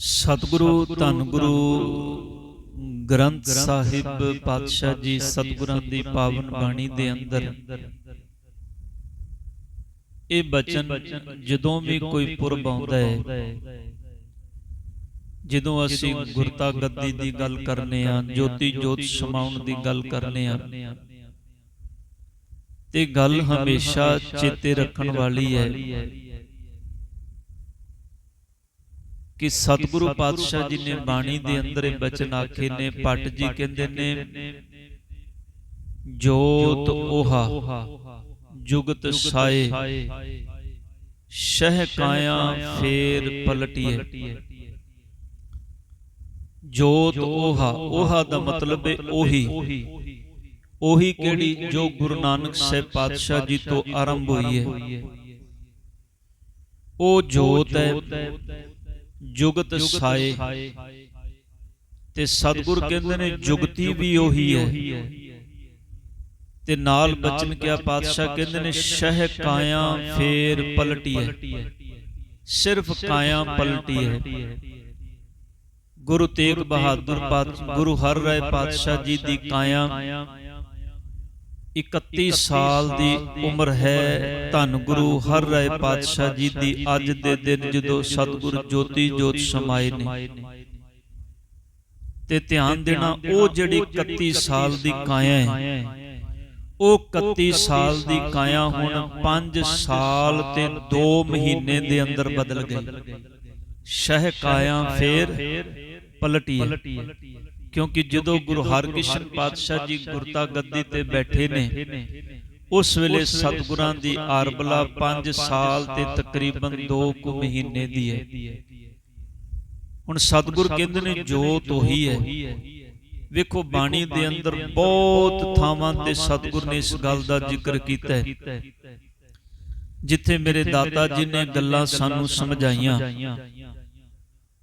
ਸਤਿਗੁਰੂ ਧੰਨ ਗੁਰੂ ਗ੍ਰੰਥ ਸਾਹਿਬ, ਪਾਤਸ਼ਾਹ ਜੀ ਸਤਿਗੁਰਾਂ ਦੀ ਪਾਵਨ ਬਾਣੀ ਦੇ ਅੰਦਰ। ਇਹ ਬਚਨ ਜਦੋਂ ਵੀ ਕੋਈ ਪੁਰਬ ਆਉਂਦਾ ਹੈ, ਜਦੋਂ ਅਸੀਂ ਗੁਰਤਾ ਗੱਦੀ ਦੀ ਗੱਲ ਕਰਨੇ ਆ ਜੋਤੀ ਜੋਤ ਸਮਾਉਣ ਦੀ ਗੱਲ ਕਰਨੇ ਆ, ਤੇ ਗੱਲ ਹਮੇਸ਼ਾ ਚੇਤੇ ਰੱਖਣ ਵਾਲੀ ਹੈ। ਕਿ ਸਤਿਗੁਰੂ ਪਾਤਸ਼ਾਹ ਜੀ ਨੇ ਬਾਣੀ ਦੇ ਅੰਦਰ ਇਹ ਬਚਨ ਆਖੇ ਨੇ ਪਟ ਜੀ ਕਹਿੰਦੇ ਨੇ ਜੋਤ ਉਹਾ ਜੁਗਤ ਸਾਏ ਸ਼ਹ ਕਾਇਆ ਫੇਰ ਪਲਟੀਏ। ਜੋਤ ਉਹਾ ਉਹਾ ਦਾ ਮਤਲਬ ਹੈ ਉਹੀ। ਉਹੀ। ਕਿਹੜੀ ਜੋ ਗੁਰੂ ਨਾਨਕ ਸਾਹਿਬ ਪਾਤਸ਼ਾਹ ਜੀ ਤੋਂ ਆਰੰਭ ਹੋਈ ਹੈ ਉਹ ਜੋਤ ਹੈ ਜੁਗਤ ਸਾਏ। ਤੇ ਸਤਿਗੁਰ ਕਹਿੰਦੇ ਨੇ ਜੁਗਤੀ ਵੀ ਉਹੀ ਹੈ। ਤੇ ਨਾਲ ਬਚਨ ਕਿਆ ਪਾਤਸ਼ਾਹ ਕਹਿੰਦੇ ਨੇ ਸ਼ਹਿ ਕਾਇਆ ਫੇਰ ਪਲਟੀ ਹੈ ਸਿਰਫ ਕਾਇਆ ਪਲਟੀ ਹੈ ਗੁਰੂ ਤੇਗ ਬਹਾਦਰ ਪਾਤ ਗੁਰੂ ਹਰ ਰਾਏ ਪਾਤਸ਼ਾਹ ਜੀ ਦੀ ਕਾਇਆ। 31 ਸਾਲ ਦੀ ਉਮਰ ਹੈ। ਧੰਨ ਗੁਰੂ ਹਰ ਰਾਏ ਪਾਤਸ਼ਾਹ ਜੀ ਦੀ ਅੱਜ ਦੇ ਦਿਨ ਜਦੋਂ ਸਤਿਗੁਰ ਜੋਤੀ ਜੋਤ ਸਮਾਏ ਨੇ। ਤੇ ਧਿਆਨ ਦੇਣਾ ਉਹ ਜਿਹੜੀ 31 ਸਾਲ ਦੀ ਕਾਇਆ ਹੈ। ਉਹ 31 ਸਾਲ ਦੀ ਕਾਇਆ ਹੁਣ 5 ਸਾਲ ਤੇ 2 ਮਹੀਨੇ ਦੇ ਅੰਦਰ ਬਦਲ ਗਈ ਸ਼ਹਿ ਕਾਇਆ ਫੇਰ ਪਲਟੀ ਹੈ ਕਿਉਂਕਿ ਜਦੋਂ ਗੁਰੂ ਹਰਕ੍ਰਿਸ਼ਨ ਪਾਤਸ਼ਾਹ ਜੀ ਗੁਰਤਾ ਗੱਦੀ ਤੇ ਬੈਠੇ ਨੇ ਉਸ ਵੇਲੇ ਸਤਿਗੁਰਾਂ ਦੀ ਆਰਬਲਾ 5 ਸਾਲ ਤੇ ਤਕਰੀਬਨ 2 ਕੁ ਮਹੀਨੇ ਦੀ ਹੈ। ਹੁਣ ਸਤਿਗੁਰ ਕਹਿੰਦੇ ਨੇ ਜੋਤ ਉਹੀ ਹੈ। ਵੇਖੋ ਬਾਣੀ ਦੇ ਅੰਦਰ ਬਹੁਤ ਥਾਵਾਂ ਤੇ ਸਤਿਗੁਰ ਨੇ ਇਸ ਗੱਲ ਦਾ ਜ਼ਿਕਰ ਕੀਤਾ ਹੈ। ਜਿੱਥੇ ਮੇਰੇ ਦਾਤਾ ਜੀ ਨੇ ਗੱਲਾਂ ਸਾਨੂੰ ਸਮਝਾਈਆਂ।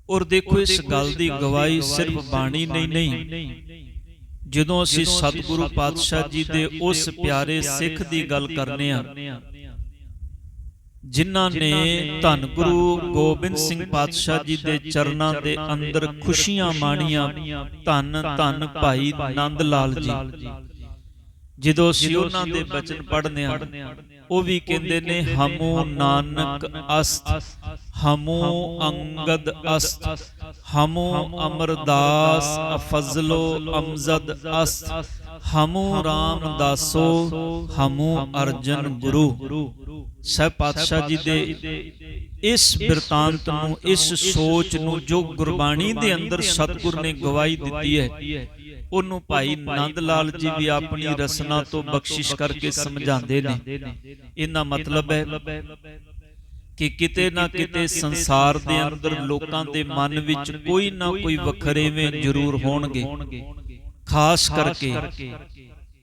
ਔਰ ਦੇਖੋ ਇਸ ਗੱਲ ਦੀ ਗਵਾਹੀ ਸਿਰਫ ਬਾਣੀ ਨਹੀਂ ਨਹੀਂ। ਜਦੋਂ ਅਸੀਂ ਸਤਿਗੁਰੂ ਪਾਤਸ਼ਾਹ ਜੀ ਦੇ ਉਸ ਪਿਆਰੇ ਸਿੱਖ ਦੀ ਗੱਲ ਕਰਨੇ ਆ। ਜਿਨ੍ਹਾਂ ਨੇ ਧੰਨ ਗੁਰੂ ਗੋਬਿੰਦ ਸਿੰਘ ਪਾਤਸ਼ਾਹ ਜੀ ਦੇ ਚਰਨਾਂ ਦੇ ਅੰਦਰ ਖੁਸ਼ੀਆਂ ਮਾਣੀਆਂ ਧੰਨ ਧੰਨ ਭਾਈ ਨੰਦ ਲਾਲ ਜੀ। ਜਦੋਂ ਅਸੀਂ ਉਹਨਾਂ ਦੇ ਬਚਨ ਪੜ੍ਹਨੇ ਆ ਉਹ ਵੀ ਕਹਿੰਦੇ ਨੇ, ਹਮੂ ਨਾਨਕ ਅਸਤ ਹਮੂ ਅੰਗਦ ਅਸਤ ਹਮੂ ਅਮਰਦਾਸ ਅਫਜ਼ਲੋ ਅਮਜ਼ਦ ਅਸਤ ਹਮੂ ਰਾਮਦਾਸੋ, ਹਮੂ ਅਰਜਨ ਗੁਰੂ। ਸਹਿ ਪਾਤਸ਼ਾਹ ਜੀ ਦੇ ਇਸ ਬਿਰਤਾਂਤ ਨੂੰ, ਇਸ ਸੋਚ ਨੂੰ ਜੋ ਗੁਰਬਾਣੀ ਦੇ ਅੰਦਰ ਸਤਿਗੁਰ ਨੇ ਗਵਾਹੀ ਦਿੱਤੀ ਹੈ ਉਹਨੂੰ ਭਾਈ ਨੰਦ ਲਾਲ ਜੀ ਵੀ ਆਪਣੀ ਰਸਨਾ ਤੋਂ ਬਖਸ਼ਿਸ਼ ਕਰਕੇ ਸਮਝਾਉਂਦੇ ਨੇ। ਇਹਨਾਂ ਮਤਲਬ ਹੈ ਕਿ ਕਿਤੇ ਨਾ ਕਿਤੇ ਸੰਸਾਰ ਦੇ ਅੰਦਰ ਲੋਕਾਂ ਦੇ ਮਨ ਵਿੱਚ ਕੋਈ ਨਾ ਕੋਈ ਵਖਰੇਵੇਂ ਜ਼ਰੂਰ ਹੋਣਗੇ। ਖਾਸ ਕਰਕੇ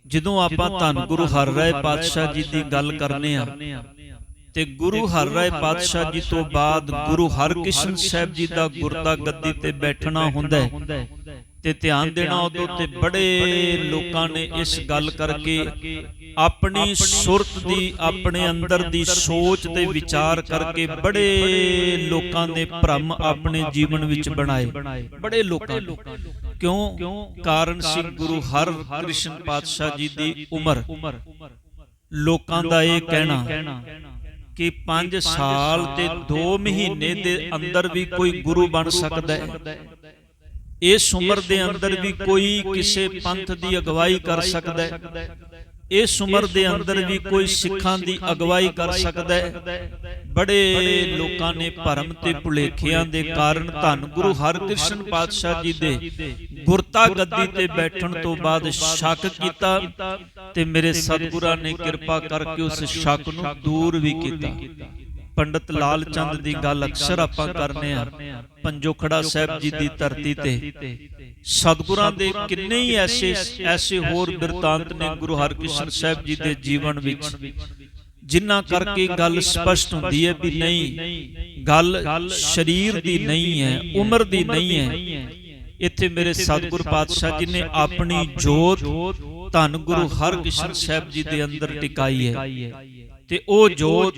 ਜਦੋਂ ਆਪਾਂ ਧੰਨ ਗੁਰੂ ਹਰ ਰਾਏ ਪਾਤਸ਼ਾਹ ਜੀ ਦੀ ਗੱਲ ਕਰਨੇ ਆ। ਤੇ ਗੁਰੂ ਹਰ ਰਾਏ ਪਾਤਸ਼ਾਹ ਜੀ ਤੋਂ ਬਾਅਦ ਗੁਰੂ ਹਰਕ੍ਰਿਸ਼ਨ ਸਾਹਿਬ ਜੀ ਦਾ ਗੁਰਤਾ ਗੱਦੀ ਤੇ ਬੈਠਣਾ ਹੁੰਦਾ ਹੈ। ਤੇ ਧਿਆਨ ਦੇਣਾ ਉਦੋਂ ਤੇ ਬੜੇ ਲੋਕਾਂ ਨੇ ਇਸ ਗੱਲ ਕਰਕੇ ਆਪਣੀ ਸੁਰਤ ਦੀ ਆਪਣੇ ਅੰਦਰ ਦੀ ਸੋਚ ਤੇ ਵਿਚਾਰ ਕਰਕੇ ਬੜੇ ਲੋਕਾਂ ਨੇ ਭ੍ਰਮ ਆਪਣੇ ਜੀਵਨ ਵਿੱਚ ਬਣਾਏ। ਬੜੇ ਲੋਕਾਂ ਕਿਉਂ? ਕਾਰਨ ਸੀ ਗੁਰੂ ਹਰ ਕ੍ਰਿਸ਼ਨ ਪਾਤਸ਼ਾਹ ਜੀ ਦੀ ਉਮਰ। ਲੋਕਾਂ ਦਾ ਇਹ ਕਹਿਣਾ ਕਿ 5 ਸਾਲ ਤੇ 2 ਮਹੀਨੇ ਦੇ ਅੰਦਰ ਵੀ ਕੋਈ ਗੁਰੂ ਬਣ ਸਕਦਾ ਹੈ। ਇਸ ਉਮਰ ਦੇ ਅੰਦਰ ਵੀ ਕੋਈ ਕਿਸੇ ਪੰਥ ਦੀ ਅਗਵਾਈ ਕਰ ਸਕਦਾ ਹੈ। ਇਸ ਉਮਰ ਦੇ ਅੰਦਰ ਵੀ ਕੋਈ ਸਿੱਖਾਂ ਦੀ ਅਗਵਾਈ ਕਰ ਸਕਦਾ ਹੈ। ਬੜੇ ਲੋਕਾਂ ਨੇ ਭਰਮ ਤੇ ਭੁਲੇਖਿਆਂ ਦੇ ਕਾਰਨ ਧੰਨ ਗੁਰੂ ਹਰਕ੍ਰਿਸ਼ਨ ਪਾਤਸ਼ਾਹ ਜੀ ਦੇ ਗੁਰਤਾ ਗੱਦੀ ਤੇ ਬੈਠਣ ਤੋਂ ਬਾਅਦ ਸ਼ੱਕ ਕੀਤਾ ਤੇ ਮੇਰੇ ਸਤਿਗੁਰਾਂ ਨੇ ਕਿਰਪਾ ਕਰਕੇ ਉਸ ਸ਼ੱਕ ਨੂੰ ਦੂਰ ਵੀ ਕੀਤਾ। ਪੰਡਤ ਲਾਲ ਚੰਦ ਦੀ ਗੱਲ ਅਕਸਰ ਆਪਾਂ ਕਰਨੇ ਆ। ਪੰਜੋਖੜਾ ਸਾਹਿਬ ਜੀ ਦੀ ਧਰਤੀ ਤੇ। ਸਤਿਗੁਰਾਂ ਦੇ ਕਿੰਨੇ ਹੀ ਐਸੇ ਐਸੇ ਹੋਰ ਬਿਰਤਾਂਤ ਨੇ ਗੁਰੂ ਹਰਕ੍ਰਿਸ਼ਨ ਸਾਹਿਬ ਜੀ ਦੇ ਜੀਵਨ ਵਿੱਚ। ਜਿਨ੍ਹਾਂ ਕਰਕੇ ਗੱਲ ਸਪਸ਼ਟ ਹੁੰਦੀ ਹੈ ਵੀ ਨਹੀਂ ਗੱਲ ਸਰੀਰ ਦੀ ਨਹੀਂ ਹੈ ਉਮਰ ਦੀ ਨਹੀਂ ਹੈ। ਇੱਥੇ ਮੇਰੇ ਸਤਿਗੁਰ ਪਾਤਸ਼ਾਹ ਜੀ ਨੇ ਆਪਣੀ ਜੋਤ ਧੰਨ ਗੁਰੂ ਹਰਕ੍ਰਿਸ਼ਨ ਸਾਹਿਬ ਜੀ ਦੇ ਅੰਦਰ ਟਿਕਾਈ ਹੈ। ਤੇ ਉਹ ਜੋਤ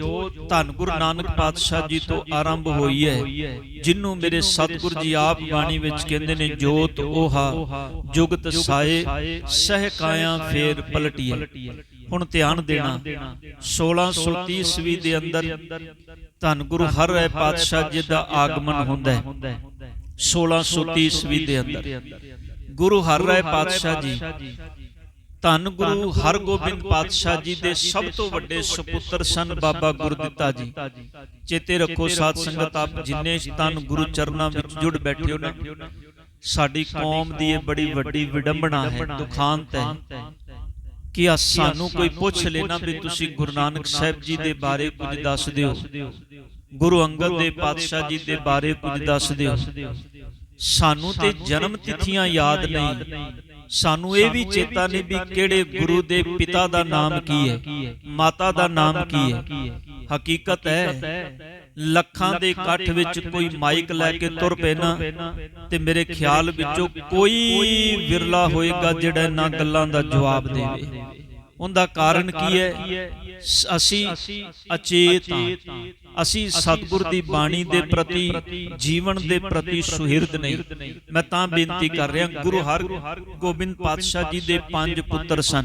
ਧੰਨ ਗੁਰੂ ਨਾਨਕ ਪਾਤਸ਼ਾਹ ਜੀ ਤੋਂ ਆਰੰਭ ਹੋਈ ਹੈ ਜਿਹਨੂੰ ਮੇਰੇ ਸਤਿਗੁਰ ਜੀ ਆਪ ਬਾਣੀ ਵਿੱਚ ਕਹਿੰਦੇ ਨੇ ਜੋਤ 오ਹਾ ਜੁਗਤ ਸਾਏ ਸਹਿ ਕਾਇਆ ਫੇਰ ਪਲਟੀਏ ਹੁਣ ਧਿਆਨ ਦੇਣਾ 1630 ਈਸਵੀ ਦੇ ਅੰਦਰ ਧੰਨ ਗੁਰੂ ਹਰਿ ਰਾਏ ਪਾਤਸ਼ਾਹ ਜੀ ਦਾ ਆਗਮਨ ਹੁੰਦਾ ਹੈ। 1630 ਈਸਵੀ ਦੇ ਅੰਦਰ। ਗੁਰੂ ਹਰਿ ਰਾਏ ਪਾਤਸ਼ਾਹ ਜੀ। ਧੰਨ ਗੁਰੂ ਹਰਗੋਬਿੰਦ ਪਾਤਸ਼ਾਹ ਜੀ ਦੇ ਸਭ ਤੋਂ ਵੱਡੇ ਸੁਪੁੱਤਰ ਸਨ ਬਾਬਾ ਗੁਰਦਿੱਤਾ ਜੀ। ਚੇਤੇ ਰੱਖੋ ਸਾਧ ਸੰਗਤ ਆਪ ਜਿੰਨੇ ਧੰਨ ਗੁਰੂ ਚਰਨਾਂ ਵਿੱਚ ਜੁੜ ਬੈਠੇ ਹੋ ਨਾ। ਸਾਡੀ ਕੌਮ ਦੀ ਇਹ ਬੜੀ ਵੱਡੀ ਵਿਡੰਬਣਾ ਹੈ ਦੁਖਾਂਤ ਹੈ। ਕਿ ਆ ਸਾਨੂੰ ਕੋਈ ਪੁੱਛ ਲੈਣਾ ਵੀ ਤੁਸੀਂ ਗੁਰੂ ਨਾਨਕ ਸਾਹਿਬ ਜੀ ਦੇ ਬਾਰੇ ਕੁਝ ਦੱਸ ਦਿਓ। ਗੁਰੂ ਅੰਗਦ ਦੇ ਪਾਤਸ਼ਾਹ ਜੀ ਦੇ ਬਾਰੇ ਕੁਝ ਦੱਸ ਦਿਓ। ਸਾਨੂੰ ਤੇ ਜਨਮ ਤਿਥੀਆਂ ਯਾਦ ਨਹੀਂ। ਸਾਨੂੰ ਇਹ ਵੀ ਚੇਤਾ ਨਹੀਂ ਵੀ ਕਿਹੜੇ ਗੁਰੂ ਦੇ ਪਿਤਾ ਦਾ ਨਾਮ ਕੀ ਹੈ? ਮਾਤਾ ਦਾ ਨਾਮ ਕੀ ਹੈ? ਹਕੀਕਤ ਹੈ ਲੱਖਾਂ ਦੇ ਇਕੱਠ ਵਿੱਚ ਕੋਈ ਮਾਈਕ ਲੈ ਕੇ ਤੁਰ ਪੈਣਾ ਤੇ ਮੇਰੇ ਖਿਆਲ ਵਿੱਚੋਂ ਕੋਈ ਵਿਰਲਾ ਹੋਏਗਾ ਜਿਹੜਾ ਇਹਨਾਂ ਗੱਲਾਂ ਦਾ ਜਵਾਬ ਦੇਵੇ। ਉਹਦਾ ਕਾਰਨ ਕੀ ਹੈ? ਅਸੀਂ ਅਚੇਤ ਹਾਂ। ਅਸੀਂ ਸਤਿਗੁਰ ਦੀ ਬਾਣੀ ਦੇ ਪ੍ਰਤੀ, ਜੀਵਨ ਦੇ ਪ੍ਰਤੀ ਸੁਹਿਰਦ ਨਹੀਂ। ਮੈਂ ਤਾਂ ਬੇਨਤੀ ਕਰ ਰਿਹਾ, ਗੁਰੂ ਹਰ ਗੋਬਿੰਦ ਪਾਤਸ਼ਾਹ ਜੀ ਦੇ ਪੰਜ ਪੁੱਤਰ ਸਨ।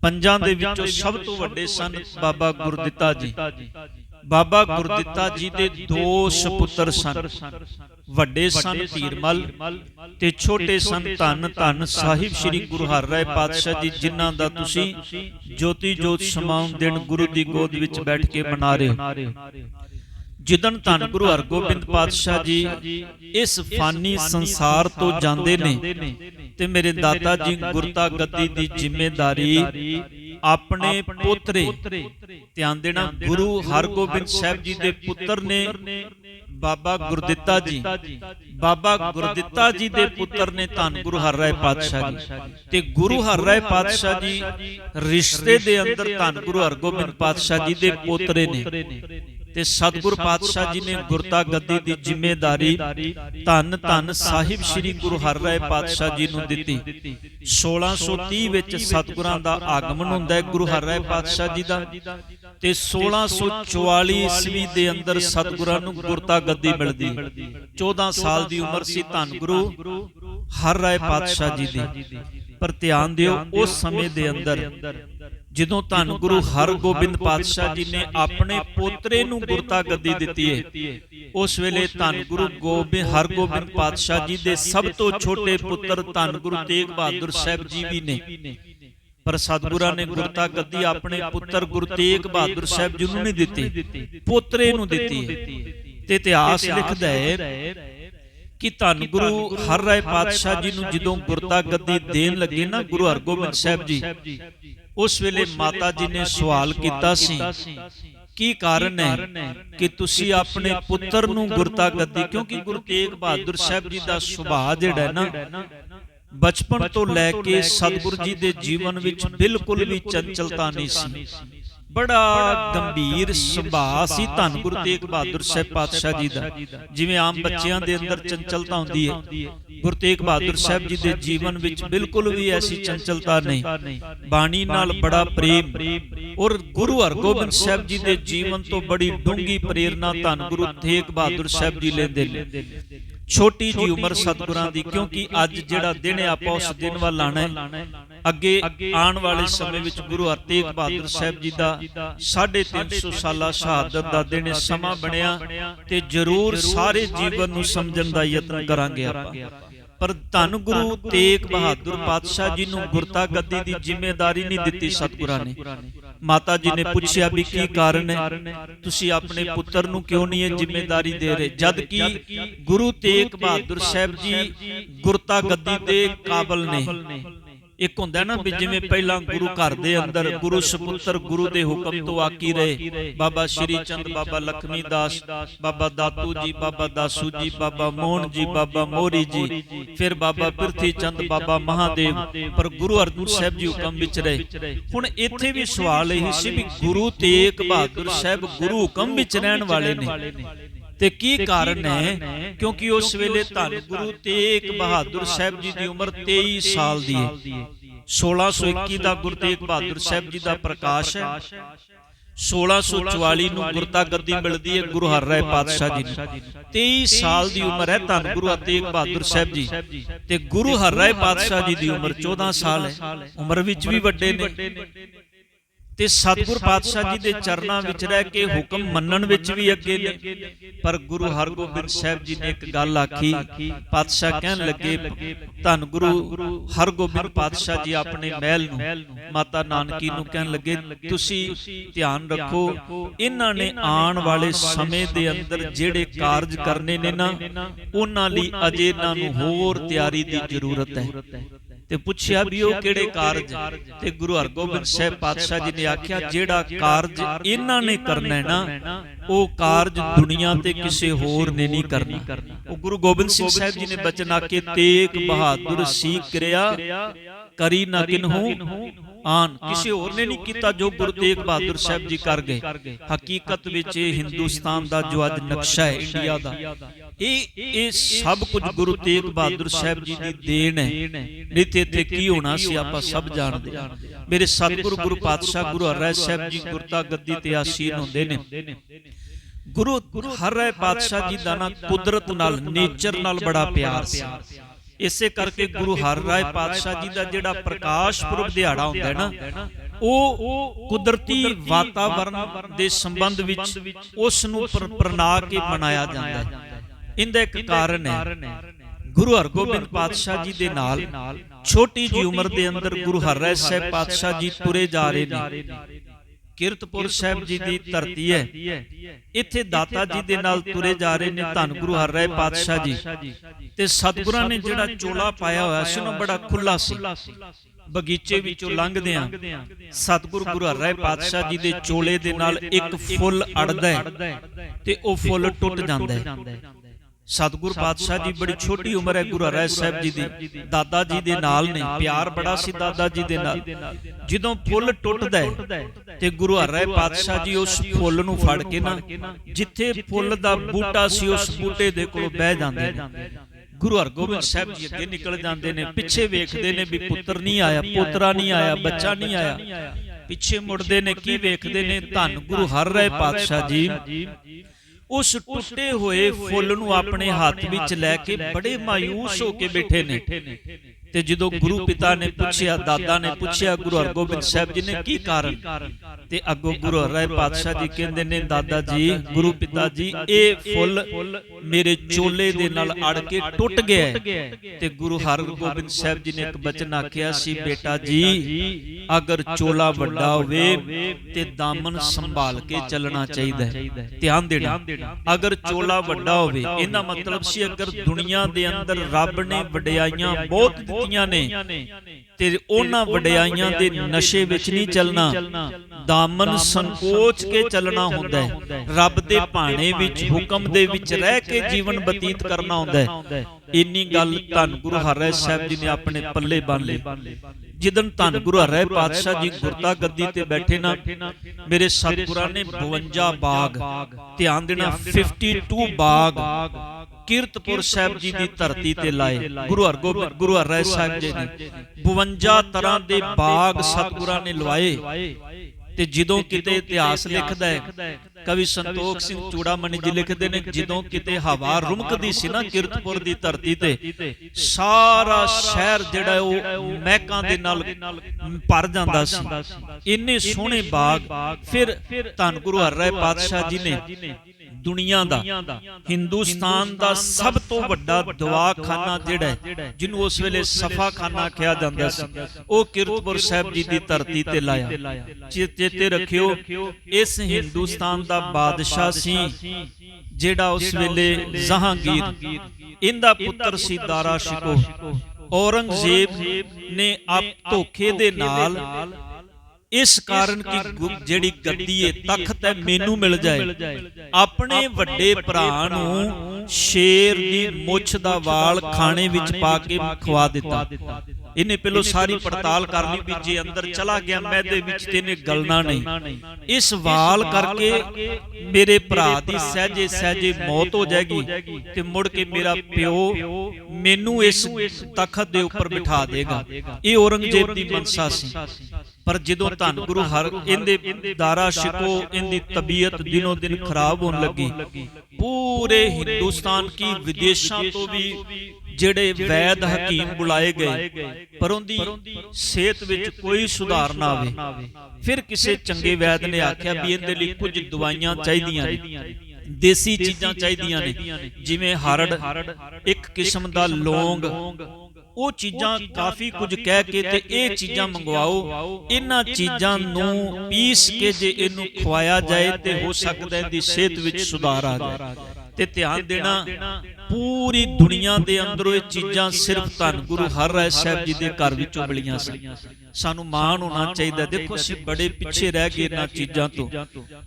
ਪੰਜਾਂ ਦੇ ਵਿੱਚੋਂ ਸਭ ਤੋਂ ਵੱਡੇ ਸਨ ਬਾਬਾ ਗੁਰਦਿੱਤਾ ਜੀ। ਬਾਬਾ ਗੁਰਦਿੱਤਾ ਜੀ ਦੇ ਦੋ ਸੁਪੁੱਤਰ ਸਨ। ਵੱਡੇ ਸਨ ਧੀਰਮਲ ਤੇ ਛੋਟੇ ਸਨ ਧੰਨ ਧੰਨ ਸਾਹਿਬ ਸ੍ਰੀ ਗੁਰੂ ਹਰਿ ਪਾਤਸ਼ਾਹ ਜੀ ਜਿਨ੍ਹਾਂ ਦਾ ਤੁਸੀਂ ਜੋਤੀ ਜੋਤ ਸਮਾਉਣ ਦਿਨ ਗੁਰੂ ਦੀ ਗੋਦ ਵਿੱਚ ਬੈਠ ਕੇ ਮਨਾ ਰਹੇ ਜਿਦਨ ਧੰਨ ਗੁਰੂ ਹਰਗੋਬਿੰਦ ਪਾਤਸ਼ਾਹ ਜੀ ਇਸ ਫਾਨੀ ਸੰਸਾਰ ਤੋਂ ਜਾਂਦੇ ਨੇ ਤੇ ਮੇਰੇ ਦਾਤਾ ਜੀ ਗੁਰਤਾ ਗੱਦੀ ਦੀ ਜ਼ਿੰਮੇਵਾਰੀ ਆਪਣੇ ਪੁੱਤਰੇ ਧਿਆਨ ਦੇਣਾ ਗੁਰੂ ਹਰਗੋਬਿੰਦ ਸਾਹਿਬ ਜੀ ਦੇ ਪੁੱਤਰ ਨੇ ਬਾਬਾ ਗੁਰਦਿੱਤਾ ਜੀ ਬਾਬਾ ਗੁਰਦਿੱਤਾ ਜੀ ਦੇ ਪੁੱਤਰ ਨੇ ਧੰਨ ਗੁਰੂ ਹਰਿ ਰਾਏ ਪਾਤਸ਼ਾਹ ਜੀ। ਤੇ ਗੁਰੂ ਹਰਿ ਰਾਏ ਪਾਤਸ਼ਾਹ ਜੀ ਰਿਸ਼ਤੇ ਦੇ ਅੰਦਰ ਧੰਨ ਗੁਰੂ ਹਰਗੋਬਿੰਦ ਪਾਤਸ਼ਾਹ ਜੀ ਦੇ ਪੋਤਰੇ ਨੇ। ਤੇ ਸਤਿਗੁਰ ਪਾਤਸ਼ਾਹ ਜੀ ਨੇ ਗੁਰਤਾ ਗੱਦੀ ਦੀ ਜ਼ਿੰਮੇਵਾਰੀ ਧੰਨ ਧੰਨ ਸਾਹਿਬ ਸ੍ਰੀ ਗੁਰੂ ਹਰਿ ਪਾਤਸ਼ਾਹ ਜੀ ਨੂੰ ਦਿੱਤੀ। 1630 ਵਿੱਚ ਸਤਿਗੁਰਾਂ ਦਾ ਆਗਮਨ ਹੁੰਦਾ ਹੈ ਗੁਰੂ ਹਰਿ ਪਾਤਸ਼ਾਹ ਜੀ ਦਾ। ਤੇ 1644 ਈਸਵੀ ਦੇ ਅੰਦਰ ਸਤਿਗੁਰਾਂ ਨੂੰ ਗੁਰਤਾ ਗੱਦੀ ਮਿਲਦੀ 14 ਸਾਲ ਦੀ ਉਮਰ ਸੀ ਧੰਨ ਗੁਰੂ ਹਰਿ ਰਾਏ ਪਾਤਸ਼ਾਹ ਜੀ ਦੀ। ਪਰ ਧਿਆਨ ਦਿਓ, ਉਸ ਸਮੇਂ ਦੇ ਅੰਦਰ ਜਦੋਂ ਧੰਨ ਗੁਰੂ ਹਰਗੋਬਿੰਦ ਪਾਤਸ਼ਾਹ ਜੀ ਨੇ ਆਪਣੇ ਪੋਤਰੇ ਨੂੰ ਗੁਰਤਾ ਗੱਦੀ ਦਿੱਤੀ ਹੈ। ਉਸ ਵੇਲੇ ਧੰਨ ਗੁਰੂ ਗੋਬਿੰਦ ਹਰਗੋਬਿੰਦ ਪਾਤਸ਼ਾਹ ਜੀ ਦੇ ਸਭ ਤੋਂ ਛੋਟੇ ਪੁੱਤਰ ਧੰਨ ਗੁਰੂ ਤੇਗ ਬਹਾਦਰ ਸਾਹਿਬ ਜੀ ਵੀ ਨੇ। ਪਰ ਸਤਿਗੁਰਾਂ ਨੇ ਗੁਰਤਾ ਗੱਦੀ ਆਪਣੇ ਪੁੱਤਰ ਗੁਰੂ ਤੇਗ ਬਹਾਦਰ ਸਾਹਿਬ ਜੀ ਨੂੰ ਨਹੀਂ ਦਿੱਤੀ। ਪੋਤਰੇ ਨੂੰ ਦਿੱਤੀ ਹੈ। ਤੇ ਇਤਿਹਾਸ ਲਿਖਦਾ ਹੈ ਕਿ ਧੰਨ ਗੁਰੂ ਹਰ ਰਾਏ ਪਾਤਸ਼ਾਹ ਜੀ ਨੂੰ ਜਦੋਂ ਗੁਰਤਾ ਗੱਦੀ ਦੇਣ ਲੱਗੇ ਨਾ ਗੁਰੂ ਹਰਗੋਬਿੰਦ ਸਾਹਿਬ ਜੀ ਉਸ ਵੇਲੇ ਮਾਤਾ ਜੀ ਨੇ ਸਵਾਲ ਕੀਤਾ ਸੀ ਕੀ ਕਾਰਨ ਹੈ ਕਿ ਤੁਸੀਂ ਆਪਣੇ ਪੁੱਤਰ ਨੂੰ ਗੁਰਤਾ ਗੱਦੀ? ਕਿਉਂਕਿ ਗੁਰੂ ਤੇਗ ਬਹਾਦਰ ਸਾਹਿਬ ਜੀ ਦਾ ਸੁਭਾਅ ਜਿਹੜਾ ਹੈ ਨਾ ਬਚਪਨ ਤੋਂ ਲੈ ਕੇ ਸਤਿਗੁਰੂ ਜੀ ਦੇ ਜੀਵਨ ਵਿੱਚ ਬਿਲਕੁਲ ਵੀ ਚੰਚਲਤਾ ਨਹੀਂ ਸੀ। ਬੜਾ ਗੰਭੀਰ ਸੁਭਾਅ ਸੀ ਧੰਨ ਗੁਰੂ ਤੇਗ ਬਹਾਦਰ ਸਾਹਿਬ ਪਾਤਸ਼ਾਹ ਜੀ ਦਾ। ਜਿਵੇਂ ਆਮ ਬੱਚਿਆਂ ਦੇ ਅੰਦਰ ਚੰਚਲਤਾ ਹੁੰਦੀ ਹੈ। ਗੁਰੂ ਤੇਗ ਬਹਾਦਰ ਸਾਹਿਬ ਜੀ ਦੇ ਜੀਵਨ ਵਿੱਚ ਬਿਲਕੁਲ ਵੀ ਐਸੀ ਚੰਚਲਤਾ ਨਹੀਂ। ਬਾਣੀ ਨਾਲ ਬੜਾ ਪ੍ਰੇਮ। ਔਰ ਗੁਰੂ ਹਰਗੋਬਿੰਦ ਸਾਹਿਬ ਜੀ ਦੇ ਜੀਵਨ ਤੋਂ ਬੜੀ ਡੂੰਗੀ ਪ੍ਰੇਰਣਾ ਧੰਨ ਗੁਰੂ ਤੇਗ ਬਹਾਦਰ ਸਾਹਿਬ ਜੀ ਲੈਂਦੇ ਨੇ। ਛੋਟੀ ਜੀ ਉਮਰ ਸਤਿਗੁਰਾਂ ਦੀ ਕਿਉਂਕਿ ਅੱਜ ਜਿਹੜਾ ਦਿਨ ਹੈ ਆਪਾਂ ਉਸ ਦਿਨ ਵੱਲ ਆਣਾ ਹੈ। ਅੱਗੇ ਆਉਣ ਵਾਲੇ ਸਮੇਂ ਵਿੱਚ ਗੁਰੂ ਹਰਤੇਗ ਬਹਾਦਰ ਸਾਹਿਬ ਜੀ ਦਾ 350 ਸਾਲਾ ਸ਼ਹਾਦਤ ਦਾ ਦਿਨ ਸਮਾਂ ਬਣਿਆ ਤੇ ਜ਼ਰੂਰ ਸਾਰੇ ਜੀਵਨ ਨੂੰ ਸਮਝਣ ਦਾ ਯਤਨ ਕਰਾਂਗੇ ਆਪਾਂ। ਪਰ ਧੰਨ ਗੁਰੂ ਤੇਗ ਬਹਾਦਰ ਪਾਤਸ਼ਾਹ ਜੀ ਨੂੰ ਗੁਰਤਾ ਗੱਦੀ ਦੀ ਜ਼ਿੰਮੇਵਾਰੀ ਨਹੀਂ ਦਿੱਤੀ ਸਤਿਗੁਰਾਂ ਨੇ। ਮਾਤਾ ਜੀ ਨੇ ਪੁੱਛਿਆ ਵੀ ਕੀ ਕਾਰਨ ਹੈ? ਤੁਸੀਂ ਆਪਣੇ ਪੁੱਤਰ ਨੂੰ ਕਿਉਂ ਨਹੀਂ ਇਹ ਜ਼ਿੰਮੇਵਾਰੀ ਦੇ ਰਹੇ? ਜਦ ਕਿ ਗੁਰੂ ਤੇਗ ਬਹਾਦਰ ਸਾਹਿਬ ਜੀ ਗੁਰਤਾ ਗੱਦੀ ਦੇ ਕਾਬਲ ਨੇ। ਇੱਕ ਹੁੰਦਾ ਨਾ ਵੀ ਜਿਵੇਂ ਪਹਿਲਾਂ ਗੁਰੂ ਘਰ ਦੇ ਅੰਦਰ ਗੁਰੂ ਸੁਪੁੱਤਰ ਗੁਰੂ ਦੇ ਹੁਕਮ ਤੋਂ ਆਕੀ ਰਹੇ। ਬਾਬਾ ਸ਼੍ਰੀ ਚੰਦ ਬਾਬਾ ਲਖਮੀ ਦਾਸ ਬਾਬਾ ਦਾਤੂ ਜੀ ਬਾਬਾ ਦਾਸੂ ਜੀ ਬਾਬਾ ਮੋਹਨ ਜੀ ਬਾਬਾ ਮੋਰੀ ਜੀ ਫਿਰ ਬਾਬਾ ਪਿਰਥੀ ਚੰਦ ਬਾਬਾ ਮਹਾਦੇਵ। ਪਰ ਗੁਰੂ ਅਰਜਨ ਸਾਹਿਬ ਜੀ ਹੁਕਮ ਵਿੱਚ ਰਹੇ। ਹੁਣ ਇੱਥੇ ਵੀ ਸਵਾਲ ਇਹ ਸੀ ਵੀ ਗੁਰੂ ਤੇਗ ਬਹਾਦਰ ਸਾਹਿਬ ਗੁਰੂ ਹੁਕਮ ਵਿੱਚ ਰਹਿਣ ਵਾਲੇ ਨੇ। ਤੇ ਕੀ ਕਾਰਨ ਹੈ? ਕਿਉਂਕਿ ਉਸ ਵੇਲੇ ਧੰਨ ਗੁਰੂ ਤੇਗ ਬਹਾਦਰ ਸਾਹਿਬ ਜੀ ਦੀ ਉਮਰ 23 ਸਾਲ ਦੀ ਹੈ। 1621 ਦਾ ਗੁਰੂ ਤੇਗ ਬਹਾਦਰ ਸਾਹਿਬ ਜੀ ਦਾ ਪ੍ਰਕਾਸ਼ ਹੈ। 1644 ਨੂੰ ਗੁਰਤਾ ਗੱਦੀ ਮਿਲਦੀ ਹੈ ਗੁਰੂ ਹਰਿਰਾਏ ਪਾਤਸ਼ਾਹ ਜੀ ਨੂੰ। 23 ਸਾਲ ਦੀ ਉਮਰ ਹੈ ਧੰਨ ਗੁਰੂ ਤੇਗ ਬਹਾਦਰ ਸਾਹਿਬ ਜੀ। ਤੇ ਗੁਰੂ ਹਰਿਰਾਏ ਪਾਤਸ਼ਾਹ ਜੀ ਦੀ ਉਮਰ 14 ਸਾਲ ਹੈ। ਉਮਰ ਵਿੱਚ ਵੀ ਵੱਡੇ ਨੇ। ਤੇ ਸਤਿਗੁਰ ਪਾਤਸ਼ਾਹ ਜੀ ਦੇ ਚਰਨਾਂ ਵਿੱਚ ਰਹਿ ਕੇ ਹੁਕਮ ਮੰਨਣ ਵਿੱਚ ਵੀ ਅੱਗੇ ਨੇ। ਪਰ ਗੁਰੂ ਹਰਗੋਬਿੰਦ ਸਾਹਿਬ ਜੀ ਨੇ ਇੱਕ ਗੱਲ ਆਖੀ ਪਾਤਸ਼ਾਹ ਕਹਿਣ ਲੱਗੇ ਧੰਨ ਗੁਰੂ ਹਰਗੋਬਿੰਦ ਪਾਤਸ਼ਾਹ ਜੀ ਆਪਣੇ ਮਹਿਲ ਨੂੰ। ਮਾਤਾ ਨਾਨਕੀ ਨੂੰ ਕਹਿਣ ਲੱਗੇ ਤੁਸੀਂ ਧਿਆਨ ਰੱਖੋ ਇਹਨਾਂ ਨੇ ਆਉਣ ਵਾਲੇ ਸਮੇਂ ਦੇ ਅੰਦਰ ਜਿਹੜੇ ਕਾਰਜ ਕਰਨੇ ਨੇ ਨਾ ਉਹਨਾਂ ਲਈ ਅਜੇ ਇਹਨਾਂ ਨੂੰ ਹੋਰ ਤਿਆਰੀ ਦੀ ਜ਼ਰੂਰਤ ਹੈ। ਤੇ ਪੁੱਛਿਆ ਵੀ ਉਹ ਕਿਹੜੇ ਕਾਰਜ ਤੇ ਗੁਰੂ ਹਰਗੋਬਿੰਦ ਸਾਹਿਬ ਪਾਤਸ਼ਾਹ ਜੀ ਨੇ ਆਖਿਆ, ਜਿਹੜਾ ਕਾਰਜ ਇਹਨਾਂ ਨੇ ਕਰਨਾ ਹੈ ਨਾ, ਉਹ ਕਾਰਜ ਦੁਨੀਆ ਤੇ ਕਿਸੇ ਹੋਰ ਨੇ ਨਹੀਂ ਕਰਨਾ। ਉਹ ਗੁਰੂ ਗੋਬਿੰਦ ਸਿੰਘ ਸਾਹਿਬ ਜੀ ਨੇ ਬਚਨ ਆਕੇ ਤੇਗ ਬਹਾਦਰ ਸੀ ਕਿਰਿਆ, ਕਰੀ ਨਾ ਕਿਨਹੂ ਆਨ। ਕਿਸੇ ਹੋਰ ਨੇ ਨਹੀਂ ਕੀਤਾ ਜੋ ਗੁਰੂ ਤੇਗ ਬਹਾਦਰ ਸਾਹਿਬ ਜੀ ਕਰ ਗਏ। ਹਕੀਕਤ ਵਿੱਚ ਇਹ ਹਿੰਦੁਸਤਾਨ ਦਾ ਜੋ ਅੱਜ ਨਕਸ਼ਾ ਹੈ, ਇੰਡੀਆ ਦਾ ਇਹ ਇਹ ਸਭ ਕੁਝ ਗੁਰੂ ਤੇਗ ਬਹਾਦਰ ਸਾਹਿਬ ਜੀ ਦੀ ਦੇਣ ਹੈ। ਨਹੀਂ ਤੇ ਇੱਥੇ ਕੀ ਹੋਣਾ ਸੀ ਆਪਾਂ ਸਭ ਜਾਣਦੇ ਮੇਰੇ ਸਤਿਗੁਰੂ ਗੁਰੂ ਪਾਤਸ਼ਾਹ ਗੁਰੂ ਹਰਿ ਸਾਹਿਬ ਜੀ ਗੁਰਤਾ ਗੱਦੀ ਤੇ ਆਸੀਨ ਹੁੰਦੇ ਨੇ। ਗੁਰੂ ਹਰ ਪਾਤਸ਼ਾਹ ਜੀ ਦਾ ਨਾ ਕੁਦਰਤ ਨਾਲ ਨੇਚਰ ਨਾਲ ਬੜਾ ਪਿਆਰ ਸੀ। ਇਸੇ ਕਰਕੇ ਗੁਰੂ ਹਰ ਪਾਤਸ਼ਾਹ ਜੀ ਦਾ ਜਿਹੜਾ ਪ੍ਰਕਾਸ਼ ਪੁਰਬ ਦਿਹਾੜਾ ਹੁੰਦਾ ਹੈ ਨਾ ਉਹ ਕੁਦਰਤੀ ਵਾਤਾਵਰਣ ਦੇ ਸੰਬੰਧ ਵਿੱਚ ਉਸ ਨੂੰ ਪ੍ਰਣਾ ਕੇ ਮਨਾਇਆ ਜਾਂਦਾ ਹੈ। ਇਹਦਾ ਇੱਕ ਕਾਰਨ ਹੈ। ਗੁਰੂ ਹਰਗੋਬਿੰਦ ਪਾਤਸ਼ਾਹ ਜੀ ਦੇ ਨਾਲ ਛੋਟੀ ਜੀ ਉਮਰ ਦੇ ਅੰਦਰ ਗੁਰੂ ਹਰਿ ਸਾਹਿਬ ਪਾਤਸ਼ਾਹ ਜੀ ਤੁਰੇ ਜਾ ਰਹੇ ਨੇ। ਕਿਰਤਪੁਰ ਸਾਹਿਬ ਜੀ ਦੀ ਧਰਤੀ ਹੈ। ਇੱਥੇ ਦਾਤਾ ਜੀ ਦੇ ਨਾਲ ਤੁਰੇ ਜਾ ਰਹੇ ਨੇ ਧੰਨ ਗੁਰੂ ਹਰਿ ਪਾਤਸ਼ਾਹ ਜੀ। ਤੇ ਸਤਿਗੁਰਾਂ ਨੇ ਜਿਹੜਾ ਚੋਲਾ ਪਾਇਆ ਹੋਇਆ ਸੀ ਉਹ ਬੜਾ ਖੁੱਲਾ ਸੀ। ਬਗੀਚੇ ਵਿੱਚੋਂ ਲੰਘਦੇ ਆ ਸਤਿਗੁਰੂ ਗੁਰੂ ਹਰਿ ਪਾਤਸ਼ਾਹ ਜੀ ਦੇ ਚੋਲੇ ਦੇ ਨਾਲ ਇੱਕ ਫੁੱਲ ਅੜਦਾ ਹੈ। ਤੇ ਉਹ ਫੁੱਲ ਟੁੱਟ ਜਾਂਦਾ ਹੈ ਸਤਿਗੁਰ ਪਾਤਸ਼ਾਹ ਜੀ ਬੜੀ ਛੋਟੀ ਉਮਰ ਹੈ ਗੁਰੂ ਹਰਿ ਸਾਹਿਬ ਜੀ ਦੀ। ਦਾਦਾ ਜੀ ਦੇ ਨਾਲ ਨੇ ਪਿਆਰ ਬੜਾ ਸੀ ਦਾਦਾ ਜੀ ਦੇ ਨਾਲ। ਜਦੋਂ ਫੁੱਲ ਟੁੱਟਦਾ ਹੈ ਤੇ ਗੁਰੂ ਹਰਿ ਪਾਤਸ਼ਾਹ ਜੀ ਉਸ ਫੁੱਲ ਨੂੰ ਫੜ ਕੇ ਨਾ ਜਿੱਥੇ ਫੁੱਲ ਦਾ ਬੂਟਾ ਸੀ ਉਸ ਬੂਟੇ ਦੇ ਕੋਲ ਬਹਿ ਜਾਂਦੇ ਨੇ। ਗੁਰੂ ਹਰਗੋਬਿੰਦ ਸਾਹਿਬ ਜੀ ਅੱਗੇ ਨਿਕਲ ਜਾਂਦੇ ਨੇ ਪਿੱਛੇ ਵੇਖਦੇ ਨੇ ਵੀ ਪੁੱਤਰ ਨਹੀਂ ਆਇਆ ਪੋਤਰਾ ਨਹੀਂ ਆਇਆ ਬੱਚਾ ਨਹੀਂ ਆਇਆ। ਪਿੱਛੇ ਮੁੜਦੇ ਨੇ ਕੀ ਵੇਖਦੇ ਨੇ ਧੰਨ ਗੁਰੂ ਹਰਿ ਰਾਏ ਪਾਤਸ਼ਾਹ ਜੀ ਉਸ ਟੁੱਟੇ ਹੋਏ ਫੁੱਲ ਨੂੰ ਆਪਣੇ ਹੱਥ ਵਿੱਚ ਲੈ ਕੇ ਬੜੇ ਮਾਇੂਸ ਹੋ ਕੇ ਬੈਠੇ ਨੇ। ਤੇ ਜਦੋਂ ਗੁਰੂ ਪਿਤਾ ਨੇ ਪੁੱਛਿਆ ਦਾਦਾ ਨੇ ਪੁੱਛਿਆ ਗੁਰੂ ਹਰਗੋਬਿੰਦ ਸਾਹਿਬ ਜੀ ਨੇ ਕੀ ਕਾਰਨ? ਤੇ ਅੱਗੋਂ ਗੁਰੂ ਹਰਿ ਪਾਤਸ਼ਾਹ ਜੀ ਕਹਿੰਦੇ ਨੇ ਦਾਦਾ ਜੀ ਗੁਰੂ ਪਿਤਾ ਜੀ ਇਹ ਫੁੱਲ ਮੇਰੇ ਚੋਲੇ ਦੇ ਨਾਲ ਅੜ ਕੇ ਟੁੱਟ ਗਿਆ ਤੇ ਗੁਰੂ ਹਰਗੋਬਿੰਦ ਸਾਹਿਬ ਜੀ ਨੇ ਇੱਕ ਬਚਨ ਆਖਿਆ ਸੀ ਬੇਟਾ ਜੀ ਅਗਰ ਚੋਲਾ ਵੱਡਾ ਹੋਵੇ ਤੇ ਦਾਮਨ ਸੰਭਾਲ ਕੇ ਚੱਲਣਾ ਚਾਹੀਦਾ ਹੈ। ਧਿਆਨ ਦੇਣਾ। ਅਗਰ ਚੋਲਾ ਵੱਡਾ ਹੋਵੇ ਇਹਦਾ ਮਤਲਬ ਸੀ ਅਗਰ ਦੁਨੀਆ ਦੇ ਅੰਦਰ ਰੱਬ ਨੇ ਵਡਿਆਈਆਂ ਬਹੁਤ ਦਿੱਤੀਆਂ ਨੇ ਤੇ ਉਹਨਾਂ ਵਡਿਆਈਆਂ ਦੇ ਨਸ਼ੇ ਵਿੱਚ ਨਹੀਂ ਚੱਲਣਾ। ਦਾਮਨ ਸੰਕੋਚ ਕੇ ਚੱਲਣਾ ਹੁੰਦਾ ਹੈ। ਰੱਬ ਦੇ ਭਾਣੇ ਵਿੱਚ ਹੁਕਮ ਦੇ ਵਿੱਚ ਰਹਿ ਕੇ ਜੀਵਨ ਬਤੀਤ ਕਰਨਾ ਹੁੰਦਾ ਹੈ। ਇੰਨੀ ਗੱਲ ਧੰਨ ਗੁਰੂ ਹਰਿ ਸਾਹਿਬ ਜੀ ਨੇ ਆਪਣੇ ਪੱਲੇ ਬੰਨ ਲਈ ਜਿੱਦਨ ਧੰਨ ਗੁਰੂ ਹਰਿ ਪਾਤਸ਼ਾਹ ਜੀ ਗੁਰਤਾ ਗੱਦੀ ਤੇ ਬੈਠੇ ਨਾ ਮੇਰੇ ਸਤਿਗੁਰਾਂ ਨੇ 52 ਬਾਗ ਧਿਆਨ ਦੇਣਾ 52 ਬਾਗ। ਕੀਰਤਪੁਰ ਸਾਹਿਬ ਜੀ ਦੀ ਧਰਤੀ ਤੇ ਲਾਏ। ਗੁਰੂ ਹਰਗੋਬਿੰਦ ਗੁਰੂ ਹਰਿ ਸਾਹਿਬ ਜੀ ਨੇ 52 ਤਰ੍ਹਾਂ ਦੇ ਬਾਗ ਸਤਿਗੁਰਾਂ ਨੇ ਲਵਾਏ। ਤੇ ਜਦੋਂ ਕਿਤੇ ਇਤਿਹਾਸ ਲਿਖਦਾ ਹੈ ਕਵੀ ਸੰਤੋਖ ਸਿੰਘ ਚੂੜਾਮਣੀ ਜੀ ਲਿਖਦੇ ਨੇ ਜਦੋਂ ਕਿਤੇ ਹਵਾ ਰੁਮਕਦੀ ਸੀ ਨਾ ਕਿਰਤਪੁਰ ਦੀ ਧਰਤੀ ਤੇ ਸਾਰਾ ਸ਼ਹਿਰ ਜਿਹੜਾ ਉਹ ਮਹਿਕਾਂ ਦੇ ਨਾਲ ਭਰ ਜਾਂਦਾ ਸੀ। ਇੰਨੇ ਸੋਹਣੇ ਬਾਗ। ਫਿਰ ਧੰਨ ਗੁਰੂ ਹਰਿ ਪਾਤਸ਼ਾਹ ਜੀ ਨੇ ਦੁਨੀਆ ਦਾ ਹਿੰਦੁਸਤਾਨ ਦਾ ਸਭ ਤੋਂ ਵੱਡਾ ਦਵਾਖਾਨਾ ਜਿਹੜਾ ਜਿਹਨੂੰ ਉਸ ਵੇਲੇ ਸਫਾਖਾਨਾ ਕਿਹਾ ਜਾਂਦਾ ਸੀ। ਉਹ ਕਿਰਤਪੁਰ ਸਾਹਿਬ ਜੀ ਦੀ ਧਰਤੀ ਤੇ ਲਾਇਆ। ਚੇਤੇ ਰੱਖਿਓ ਇਸ ਹਿੰਦੁਸਤਾਨ ਦਾ ਬਾਦਸ਼ਾਹ ਸੀ ਜਿਹੜਾ ਉਸ ਵੇਲੇ ਜਹਾਂਗੀਰ। ਇਹਦਾ ਪੁੱਤਰ ਸੀ ਦਾਰਾ ਸ਼ਿਕੋ। ਔਰੰਗਜ਼ੇਬ ਨੇ ਆਪ ਧੋਖੇ ਦੇ ਨਾਲ ਇਸ ਕਾਰਨ ਕਿ ਜਿਹੜੀ ਗੱਦੀ ਹੈ ਤਖਤ ਹੈ ਮੈਨੂੰ ਮਿਲ ਜਾਏ। ਆਪਣੇ ਵੱਡੇ ਭਰਾ ਨੂੰ ਸ਼ੇਰ ਦੀ ਮੁੱਛ ਦਾ ਵਾਲ ਖਾਣੇ ਵਿੱਚ ਪਾ ਕੇ ਖਵਾ ਦਿੱਤਾ। ਇਹਨੇ ਪਹਿਲਾਂ ਸਾਰੀ ਪੜਤਾਲ ਕਰ ਲਈ ਵੀ ਜੇ ਅੰਦਰ ਚਲਾ ਗਿਆ ਮੈਦੇ ਵਿੱਚ ਤੇ ਇਹਨੇ ਗਲਣਾ ਨਹੀਂ। ਇਹ ਸਵਾਲ ਕਰਕੇ ਮੇਰੇ ਭਰਾ ਦੀ ਸਹਜੇ ਸਹਜੇ ਮੌਤ ਹੋ ਜਾਏਗੀ ਤੇ ਮੁੜ ਕੇ ਮੇਰਾ ਪਿਓ ਮੈਨੂੰ ਇਸ ਤਖਤ ਦੇ ਉੱਪਰ ਬਿਠਾ ਦੇਗਾ। ਇਹ ਔਰੰਗਜ਼ੇਬ ਦੀ ਮਨਸਾ ਸੀ। ਪਰ ਜਦੋਂ ਧੰਨ ਗੁਰੂ ਹਰ ਇਹਦੇ ਦਾਰਾ ਸ਼ਿਕੋ ਇਹਦੀ ਤਬੀਅਤ ਦਿਨੋ ਦਿਨ ਖਰਾਬ ਹੋਣ ਲੱਗੀ। ਪੂਰੇ ਹਿੰਦੁਸਤਾਨ ਕੀ ਵਿਦੇਸ਼ਾਂ ਤੋਂ ਵੀ ਜਿਹੜੇ ਵੈਦ ਹਕੀਮ ਬੁਲਾਏ ਗਏ ਪਰ ਉਹਦੀ ਸਿਹਤ ਵਿੱਚ ਕੋਈ ਸੁਧਾਰ ਨਾ ਆਵੇ। ਫਿਰ ਕਿਸੇ ਚੰਗੇ ਵੈਦ ਨੇ ਆਖਿਆ ਵੀ ਇਹਦੇ ਲਈ ਕੁਝ ਦਵਾਈਆਂ ਚਾਹੀਦੀਆਂ ਨੇ। ਦੇਸੀ ਚੀਜ਼ਾਂ ਚਾਹੀਦੀਆਂ ਨੇ। ਜਿਵੇਂ ਹਰੜ ਇੱਕ ਕਿਸਮ ਦਾ ਲੌਂਗ। ਉਹ ਚੀਜ਼ਾਂ ਕਾਫੀ ਕੁਝ ਕਹਿ ਕੇ ਤੇ ਇਹ ਚੀਜ਼ਾਂ ਮੰਗਵਾਓ। ਇਹਨਾਂ ਚੀਜ਼ਾਂ ਨੂੰ ਪੀਸ ਕੇ ਜੇ ਇਹਨੂੰ ਖਵਾਇਆ ਜਾਏ ਤੇ ਹੋ ਸਕਦਾ ਇਹਦੀ ਸਿਹਤ ਵਿੱਚ ਸੁਧਾਰ ਆ ਜਾਏ। ਤੇ ਧਿਆਨ ਦੇਣਾ ਪੂਰੀ ਦੁਨੀਆ ਦੇ ਅੰਦਰੋਂ ਇਹ ਚੀਜ਼ਾਂ ਸਿਰਫ ਧੰਨ ਗੁਰੂ ਹਰ ਹਰਿਰਾਏ ਸਾਹਿਬ ਜੀ ਦੇ ਘਰ ਵਿੱਚੋਂ ਮਿਲੀਆਂ ਸਨ। ਸਾਨੂੰ ਮਾਣ ਹੋਣਾ ਚਾਹੀਦਾ। ਦੇਖੋ ਅਸੀਂ ਬੜੇ ਪਿੱਛੇ ਰਹਿ ਗਏ ਇਹਨਾਂ ਚੀਜ਼ਾਂ ਤੋਂ।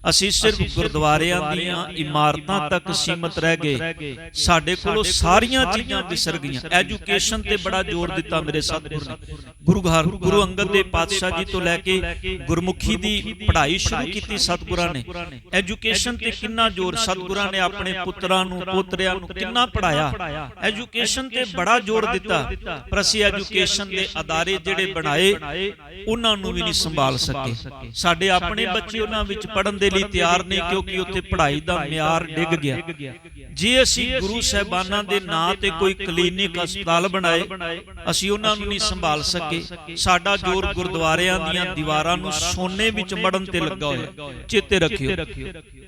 ਅਸੀਂ ਸਿਰਫ ਗੁਰਦੁਆਰਿਆਂ ਦੀਆਂ ਇਮਾਰਤਾਂ ਤੱਕ ਸੀਮਤ ਰਹਿ ਗਏ। ਸਾਡੇ ਕੋਲੋਂ ਸਾਰੀਆਂ ਚੀਜ਼ਾਂ ਵਿਸਰ ਗਈਆਂ। ਐਜੂਕੇਸ਼ਨ ਤੇ ਬੜਾ ਜ਼ੋਰ ਦਿੱਤਾ ਮੇਰੇ ਸਤਿਗੁਰ ਨੇ। ਗੁਰੂ ਘਰ ਗੁਰੂ ਅੰਗਦ ਦੇ ਪਾਤਸ਼ਾਹ ਜੀ ਤੋਂ ਲੈ ਕੇ ਗੁਰਮੁਖੀ ਦੀ ਪੜ੍ਹਾਈ ਸ਼ੁਰੂ ਕੀਤੀ ਸਤਿਗੁਰਾਂ ਨੇ। ਐਜੂਕੇਸ਼ਨ ਤੇ ਕਿੰਨਾ ਜ਼ੋਰ ਸਤਿਗੁਰਾਂ ਨੇ ਆਪਣੇ ਪੁੱਤਰਾਂ ਨੂੰ ਪੋਤਰਿਆਂ ਨੂੰ ਕਿੰਨਾ ਪੜਾਇਆ ਐਜੂਕੇਸ਼ਨ ਤੇ ਬੜਾ ਜ਼ੋਰ ਦਿੱਤਾ। ਪਰ ਅਸੀਂ ਐਜੂਕੇਸ਼ਨ ਦੇ ਅਦਾਰੇ ਜਿਹੜੇ ਬਣਾਏ ਉਹਨਾਂ ਨੂੰ ਵੀ ਨਹੀਂ ਸੰਭਾਲ ਸਕੇ। ਸਾਡੇ ਆਪਣੇ ਬੱਚੇ ਉਹਨਾਂ ਵਿੱਚ ਪੜਨ ਦੇ ਲਈ ਤਿਆਰ ਨਹੀਂ ਕਿਉਂਕਿ ਉੱਥੇ ਪੜ੍ਹਾਈ ਦਾ ਮਿਆਰ ਡਿੱਗ ਗਿਆ। ਜੇ ਅਸੀਂ ਗੁਰੂ ਸਾਹਿਬਾਨਾਂ ਦੇ ਨਾਂ ਤੇ ਕੋਈ ਕਲੀਨਿਕ ਹਸਪਤਾਲ ਬਣਾਏ ਅਸੀਂ ਉਹਨਾਂ ਨੂੰ ਨਹੀਂ ਸੰਭਾਲ ਸਕੇ। ਸਾਡਾ ਜ਼ੋਰ ਗੁਰਦੁਆਰਿਆਂ ਦੀਆਂ ਦੀਵਾਰਾਂ ਨੂੰ ਸੋਨੇ ਵਿੱਚ ਮੜਨ ਤੇ ਲੱਗਾ ਹੋਇਆ। ਚੇਤੇ ਰੱਖਿਓ।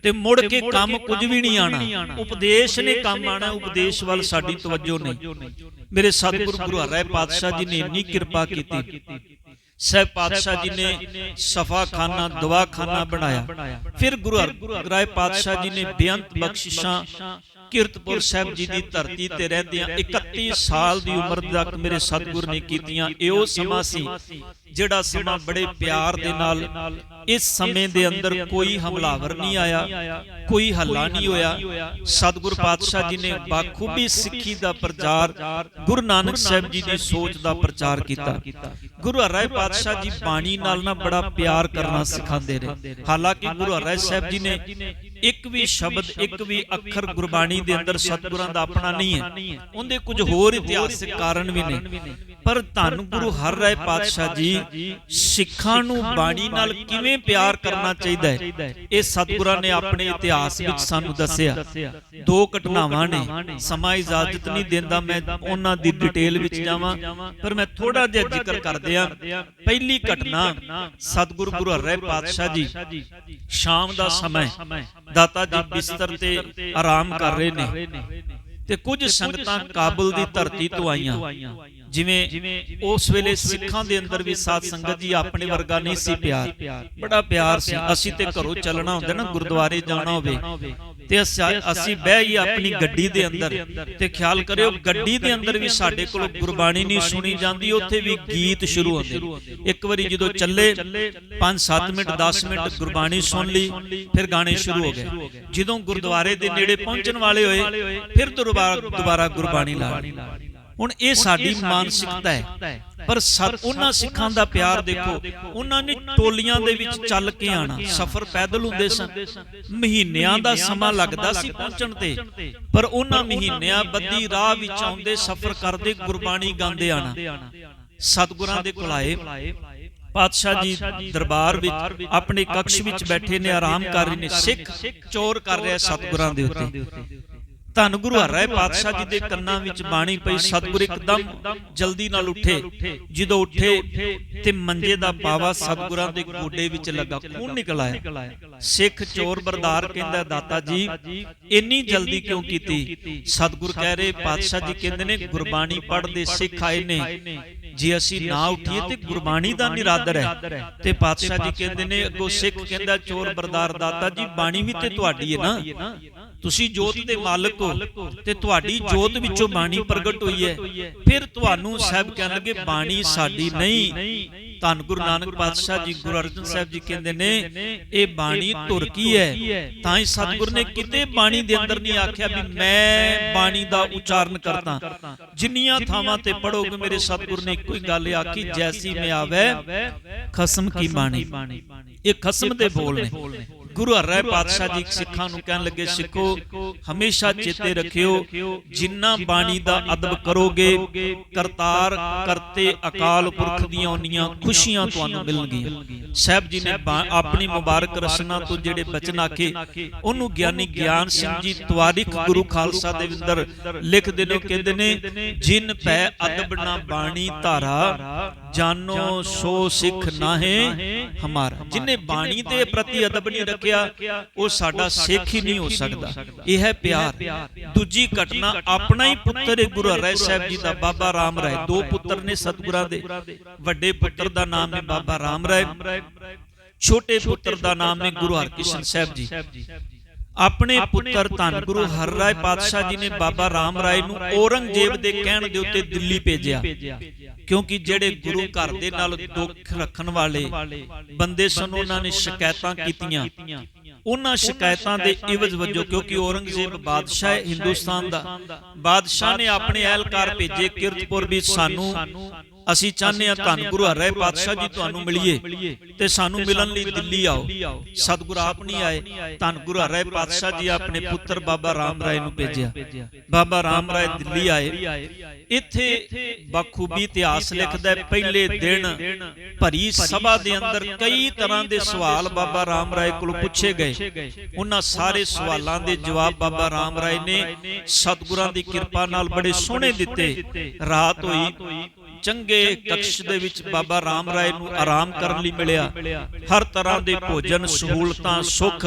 ਤੇ ਮੁੜ ਕੇ ਕੰਮ ਕੁਝ ਵੀ ਨਹੀਂ ਆਣਾ ਉਪਦੇਸ਼ ਨੇ ਕੰਮ ਆਣਾ ਉਪਦੇਸ਼ ਵੱਲ ਸਾਡੀ ਤਵੱਜੋ ਨਹੀਂ। ਮੇਰੇ ਸਤਿਗੁਰੂ ਗੁਰੂ ਹਰਿ ਪਾਤਸ਼ਾਹ ਜੀ ਨੇ ਇੰਨੀ ਕਿਰਪਾ ਕੀਤੀ ਸਹਿਬ ਪਾਤਸ਼ਾਹ ਜੀ ਨੇ ਸਫਾਖਾਨਾ ਦਵਾਖਾਨਾ ਬਣਾਇਆ। ਫਿਰ ਗੁਰੂ ਹਰਿ ਪਾਤਸ਼ਾਹ ਜੀ ਨੇ ਬੇਅੰਤ ਬਖਸ਼ਿਸ਼ਾਂ ਕੀਰਤਪੁਰ ਸਾਹਿਬ ਜੀ ਦੀ ਧਰਤੀ ਤੇ ਰਹਿੰਦਿਆਂ 31 ਸਾਲ ਦੀ ਉਮਰ ਤੱਕ ਮੇਰੇ ਸਤਿਗੁਰ ਨੇ ਕੀਤੀਆਂ। ਇਹੋ ਸਮਾਂ ਸੀ ਜਿਹੜਾ ਸਮਾਂ ਬੜੇ ਪਿਆਰ ਦੇ ਨਾਲ ਇਸ ਸਮੇਂ ਦੇ ਅੰਦਰ ਕੋਈ ਹਮਲਾਵਰ ਨਹੀਂ ਆਇਆ ਕੋਈ ਹੱਲਾ ਨਹੀਂ ਹੋਇਆ। ਸਤਿਗੁਰ ਪਾਤਸ਼ਾਹ ਜੀ ਨੇ ਬਾਖੂਬੀ ਸਿੱਖੀ ਦਾ ਪ੍ਰਚਾਰ ਗੁਰੂ ਨਾਨਕ ਸਾਹਿਬ ਜੀ ਦੀ ਸੋਚ ਦਾ ਪ੍ਰਚਾਰ ਕੀਤਾ। ਗੁਰੂ ਹਰਿ ਪਾਤਸ਼ਾਹ ਜੀ ਬਾਣੀ ਨਾਲ ਨਾ ਬੜਾ ਪਿਆਰ ਕਰਨਾ ਸਿਖਾਉਂਦੇ ਨੇ ਹਾਲਾਂਕਿ ਗੁਰੂ ਹਰਿ ਸਾਹਿਬ ਜੀ ਨੇ ਇੱਕ ਵੀ ਸ਼ਬਦ ਇੱਕ ਵੀ ਅੱਖਰ ਗੁਰਬਾਣੀ ਦੇ ਅੰਦਰ ਸਤਿਗੁਰਾਂ ਦਾ ਆਪਣਾ ਨਹੀਂ ਹੈ। ਉਹਦੇ ਕੁਝ ਹੋਰ ਇਤਿਹਾਸਿਕ ਕਾਰਨ ਵੀ ਨੇ। ਪਰ ਧੰਨ ਗੁਰੂ ਹਰਿ ਰਾਏ ਪਾਤਸ਼ਾਹ ਜੀ ਸਿੱਖਾਂ ਨੂੰ ਬਾਣੀ ਨਾਲ ਕਿਵੇਂ ਪਿਆਰ ਕਰਨਾ ਚਾਹੀਦਾ ਹੈ? ਇਹ ਸਤਿਗੁਰਾਂ ਨੇ ਆਪਣੇ ਇਤਿਹਾਸ ਵਿੱਚ ਸਾਨੂੰ ਦੱਸਿਆ। ਦੋ ਘਟਨਾਵਾਂ ਨੇ। ਸਮਾਂ ਇਜਾਜ਼ਤ ਨਹੀਂ ਦਿੰਦਾ ਮੈਂ ਉਹਨਾਂ ਦੀ ਡਿਟੇਲ ਵਿੱਚ ਜਾਵਾਂ। ਪਰ ਮੈਂ ਥੋੜਾ ਜਿਹਾ ਜ਼ਿਕਰ ਕਰਦੇ ਆ ਪਹਿਲੀ ਘਟਨਾ ਸਤਿਗੁਰੂ ਗੁਰੂ ਹਰਿ ਪਾਤਸ਼ਾਹ ਜੀ। ਸ਼ਾਮ ਦਾ ਸਮਾਂ ਦਾਤਾ ਜੀ ਬਿਸਤਰ ਤੇ ਆਰਾਮ ਕਰ ਰਹੇ ਨੇ। ਤੇ ਕੁਝ ਸੰਗਤਾਂ ਕਾਬਲ ਦੀ ਧਰਤੀ ਤੋਂ ਆਈਆਂ। ਜਿਵੇਂ ਉਸ ਵੇਲੇ ਸਿੱਖਾਂ ਦੇ ਅੰਦਰ ਵੀ ਸਾਧ ਸੰਗਤ ਜੀ ਆਪਣੇ ਵਰਗਾ ਨਹੀਂ ਸੀ ਪਿਆਰ। ਬੜਾ ਪਿਆਰ ਸੀ। ਅਸੀਂ ਤੇ ਘਰੋਂ ਚੱਲਣਾ ਹੁੰਦਾ ਨਾ ਗੁਰਦੁਆਰੇ ਜਾਣਾ ਹੋਵੇ। ਤੇ ਅਸੀਂ ਬਹਿ ਹੀ ਆਪਣੀ ਗੱਡੀ ਦੇ ਅੰਦਰ। ਤੇ ਖਿਆਲ ਕਰਿਓ ਗੱਡੀ ਦੇ ਅੰਦਰ ਵੀ ਸਾਡੇ ਕੋਲ ਗੁਰਬਾਣੀ ਨਹੀਂ ਸੁਣੀ ਜਾਂਦੀ ਉੱਥੇ ਵੀ ਗੀਤ ਸ਼ੁਰੂ ਹੁੰਦੇ। ਇੱਕ ਵਾਰੀ ਜਦੋਂ ਚੱਲੇ 5-7 ਮਿੰਟ 10 ਮਿੰਟ ਗੁਰਬਾਣੀ ਸੁਣ ਲਈ ਫਿਰ ਗਾਣੇ ਸ਼ੁਰੂ ਹੋ ਗਏ। ਜਦੋਂ ਗੁਰਦੁਆਰੇ ਦੇ ਨੇੜੇ ਪਹੁੰਚਣ ਵਾਲੇ ਹੋਏ ਫਿਰ ਦੁਬਾਰਾ ਦੁਬਾਰਾ ਗੁਰਬਾਣੀ ਲਾ ਲਈ ਹੁਣ ਇਹ ਸਾਡੀ ਮਾਨਸਿਕਤਾ ਹੈ। ਪਰ ਉਹਨਾਂ ਸਿੱਖਾਂ ਦਾ ਪਿਆਰ ਦੇਖੋ ਉਹਨਾਂ ਨੇ ਟੋਲੀਆਂ ਦੇ ਵਿੱਚ ਚੱਲ ਕੇ ਆਣਾ ਸਫ਼ਰ ਪੈਦਲ ਹੁੰਦੇ ਸਨ। ਮਹੀਨਿਆਂ ਦਾ ਸਮਾਂ ਲੱਗਦਾ ਸੀ ਪਹੁੰਚਣ ਤੇ। ਪਰ ਉਹਨਾਂ ਮਹੀਨਿਆਂ ਬੱਦੀ ਰਾਹ ਵਿੱਚ ਆਉਂਦੇ ਸਫ਼ਰ ਕਰਦੇ ਗੁਰਬਾਣੀ ਗਾਉਂਦੇ ਆਣਾ ਸਤਿਗੁਰਾਂ ਦੇ ਕੋਲ ਆਏ। ਪਾਤਸ਼ਾਹ ਜੀ ਦਰਬਾਰ ਵਿੱਚ ਆਪਣੇ ਕਕਸ਼ ਵਿੱਚ ਬੈਠੇ ਨੇ ਆਰਾਮ ਕਰ ਰਹੇ ਨੇ। ਸਿੱਖ ਚੋਰ ਕਰ ਰਿਹਾ ਸਤਿਗੁਰਾਂ ਦੇ ਉੱਤੇ। ਧੰਨ ਗੁਰੂ ਹਰਿ ਪਾਤਸ਼ਾਹ ਜੀ ਦੇ ਕੰਨਾਂ ਵਿੱਚ ਬਾਣੀ ਪਈ ਸਤਿਗੁਰ ਇੱਕਦਮ ਜਲਦੀ ਨਾਲ ਉੱਠੇ ਜਦੋਂ ਉੱਠੇ ਤੇ ਮੰਜੇ ਦਾ ਪਾਵਾ ਸਤਿਗੁਰਾਂ ਦੇ ਗੋਡੇ ਵਿੱਚ ਲੱਗਾ ਖੂਨ ਨਿਕਲ ਆਇਆ। ਸਿੱਖ ਚੋਰ ਬਰਦਾਰ ਕਹਿੰਦਾ ਦਾਤਾ ਜੀ ਇੰਨੀ ਜਲਦੀ ਕਿਉਂ ਕੀਤੀ? ਸਤਿਗੁਰ ਕਹਿ ਰਹੇ ਪਾਤਸ਼ਾਹ ਜੀ ਕਹਿੰਦੇ ਨੇ ਗੁਰਬਾਣੀ ਪੜ੍ਹਦੇ ਸਿੱਖ ਆਏ ਨੇ। ਜੇ ਅਸੀਂ ਨਾ ਉੱਠੀਏ ਤੇ ਗੁਰਬਾਣੀ ਦਾ ਨਿਰਾਦਰ ਹੈ। ਤੇ ਪਾਤਸ਼ਾਹ ਜੀ ਕਹਿੰਦੇ ਨੇ, ਅੱਗੋਂ ਸਿੱਖ ਕਹਿੰਦਾ, ਚੋਰ ਬਰਦਾਰ ਦਾਤਾ ਜੀ, ਬਾਣੀ ਵੀ ਤੇ ਤੁਹਾਡੀ ਹੈ ਨਾ। ਤੁਸੀਂ ਜੋਤ ਦੇ ਮਾਲਕ ਹੋ ਤੇ ਤੁਹਾਡੀ ਜੋਤ ਵਿੱਚੋਂ ਬਾਣੀ ਪ੍ਰਗਟ ਹੋਈ ਹੈ। ਫਿਰ ਤੁਹਾਨੂੰ ਸਹਿਬ ਕਹਿਣ ਲੱਗੇ ਬਾਣੀ ਸਾਡੀ ਨਹੀਂ। ਧੰਨ ਗੁਰੂ ਨਾਨਕ ਪਾਤਸ਼ਾਹ ਜੀ ਗੁਰੂ ਅਰਜਨ ਸਾਹਿਬ ਜੀ ਕਹਿੰਦੇ ਨੇ ਇਹ ਬਾਣੀ ਧੁਰ ਕੀ ਹੈ? ਤਾਂ ਹੀ ਸਤਿਗੁਰ ਨੇ ਕਿਤੇ ਬਾਣੀ ਦੇ ਅੰਦਰ ਨਹੀਂ ਆਖਿਆ ਵੀ ਮੈਂ ਬਾਣੀ ਦਾ ਉਚਾਰਨ ਕਰਦਾ। ਜਿੰਨੀਆਂ ਥਾਵਾਂ ਤੇ ਪੜੋਗੇ ਮੇਰੇ ਸਤਿਗੁਰ ਨੇ ਇੱਕੋ ਹੀ ਗੱਲ ਆਖੀ ਜੈਸੀ ਮੈਂ ਆਵੇ ਖਸਮ ਕੀ ਬਾਣੀ। ਇਹ ਖਸਮ ਦੇ ਬੋਲ ਨੇ। ਗੁਰੂ ਹਰਿ ਪਾਤਸ਼ਾਹ ਜੀ ਸਿੱਖਾਂ ਨੂੰ ਕਹਿਣ ਲੱਗੇ, ਸਿੱਖੋ, ਹਮੇਸ਼ਾ ਚੇਤੇ ਰੱਖਿਓ, ਜਿੰਨਾ ਬਾਣੀ ਦਾ ਅਦਬ ਕਰੋਗੇ, ਕਰਤਾਰ, ਕਰਤੇ ਅਕਾਲ ਪੁਰਖ ਦੀਆਂ ਉਨੀਆਂ ਖੁਸ਼ੀਆਂ ਤੁਹਾਨੂੰ ਮਿਲਣਗੀਆਂ। ਸਾਹਿਬ ਜੀ ਨੇ ਆਪਣੀ ਮੁਬਾਰਕ ਰਸਨਾ ਤੋਂ ਜਿਹੜੇ ਬਚਨ ਆਖੇ, ਉਹਨੂੰ ਗਿਆਨੀ ਗਿਆਨ ਸਿੰਘ ਜੀ ਤਵਾਰਿਖ ਗੁਰੂ ਖਾਲਸਾ ਦੇ ਅੰਦਰ ਲਿਖਦੇ ਨੇ, ਕਹਿੰਦੇ ਨੇ, ਜਿਨ ਪੈ ਅਦਬ ਨਾ ਬਾਣੀ ਧਾਰਾ, ਜਾਨੋ ਸੋ ਸਿੱਖ ਨਾਹੇ ਹਮਾਰਾ। ਜਿਨੇ ਬਾਣੀ ਦੇ ਪ੍ਰਤੀ ਅਦਬ ਨਹੀਂ ਰੱਖਿਆ ਉਹ ਸਾਡਾ ਸਿੱਖ ਹੀ ਨਹੀਂ ਹੋ ਸਕਦਾ। ਇਹ ਹੈ ਪਿਆਰ। ਦੂਜੀ ਘਟਨਾ ਆਪਣਾ ਹੀ ਪੁੱਤਰ ਗੁਰੂ ਹਰਿ ਸਾਹਿਬ ਜੀ ਦਾ ਬਾਬਾ ਰਾਮ ਰਾਏ। ਦੋ ਪੁੱਤਰ ਨੇ ਸਤਿਗੁਰਾਂ ਦੇ। ਵੱਡੇ ਪੁੱਤਰ ਦਾ ਨਾਮ ਹੈ ਬਾਬਾ ਰਾਮ ਰਾਏ। ਛੋਟੇ ਪੁੱਤਰ ਦਾ ਨਾਮ ਹੈ ਗੁਰੂ ਹਰਕ੍ਰਿਸ਼ਨ ਸਾਹਿਬ ਜੀ। ਆਪਣੇ ਪੁੱਤਰ ਧੰਨ ਗੁਰੂ ਹਰਰਾਏ ਪਾਤਸ਼ਾਹ ਜੀ ਨੇ ਬਾਬਾ ਰਾਮ ਰਾਏ ਨੂੰ ਔਰੰਗਜ਼ੇਬ ਦੇ ਕਹਿਣ ਦੇ ਉੱਤੇ ਦਿੱਲੀ ਭੇਜਿਆ। ਕਿਉਂਕਿ ਜਿਹੜੇ ਗੁਰੂ ਘਰ ਦੇ ਨਾਲ ਦੁੱਖ ਰੱਖਣ ਵਾਲੇ ਬੰਦੇ ਸਨ ਉਹਨਾਂ ਨੇ ਸ਼ਿਕਾਇਤਾਂ ਕੀਤੀਆਂ। ਉਹਨਾਂ ਸ਼ਿਕਾਇਤਾਂ ਦੇ ਇਵਜ਼ ਵਜੋਂ ਕਿਉਂਕਿ ਔਰੰਗਜ਼ੇਬ ਬਾਦਸ਼ਾਹ ਹੈ ਹਿੰਦੁਸਤਾਨ ਦਾ ਬਾਦਸ਼ਾਹ ਨੇ ਆਪਣੇ ਅਹਿਲਕਾਰ ਭੇਜੇ ਕਿਰਤਪੁਰ ਵੀ ਸਾਨੂੰ ਅਸੀਂ ਚਾਹੁੰਦੇ ਹਾਂ ਧੰਨ ਗੁਰੂ ਹਰਿ ਪਾਤਸ਼ਾਹ ਜੀ ਤੁਹਾਨੂੰ ਮਿਲੀਏ ਤੇ ਸਾਨੂੰ ਮਿਲਣ ਲਈ ਦਿੱਲੀ ਆਓ। ਸਤਿਗੁਰ ਆਪ ਨਹੀਂ ਆਏ, ਧੰਨ ਗੁਰੂ ਹਰਿ ਪਾਤਸ਼ਾਹ ਜੀ ਆਪਣੇ ਪੁੱਤਰ ਬਾਬਾ ਰਾਮ ਰਾਏ ਨੂੰ ਭੇਜਿਆ। ਬਾਬਾ ਰਾਮ ਰਾਏ ਦਿੱਲੀ ਆਏ। ਇੱਥੇ ਬਖੂਬੀ ਇਤਿਹਾਸ ਲਿਖਦਾ ਹੈ, ਪਹਿਲੇ ਦਿਨ ਭਰੀ ਸਭਾ ਦੇ ਅੰਦਰ ਕਈ ਤਰ੍ਹਾਂ ਦੇ ਸਵਾਲ ਬਾਬਾ ਰਾਮ ਰਾਏ ਕੋਲ ਪੁੱਛੇ ਗਏ। ਉਹਨਾਂ ਸਾਰੇ ਸਵਾਲਾਂ ਦੇ ਜਵਾਬ ਬਾਬਾ ਰਾਮ ਰਾਏ ਨੇ। ਸਤਿਗੁਰਾਂ ਦੀ ਕਿਰਪਾ ਨਾਲ ਬੜੇ ਸੋਹਣੇ ਦਿੱਤੇ। ਰਾਤ ਹੋਈ। ਚੰਗੇ ਕਕਸ਼ ਦੇ ਵਿੱਚ ਬਾਬਾ ਰਾਮ ਰਾਏ ਨੂੰ ਆਰਾਮ ਕਰਨ ਲਈ ਮਿਲਿਆ। ਹਰ ਤਰ੍ਹਾਂ ਦੇ ਭੋਜਨ ਸਹੂਲਤਾਂ ਸੁੱਖ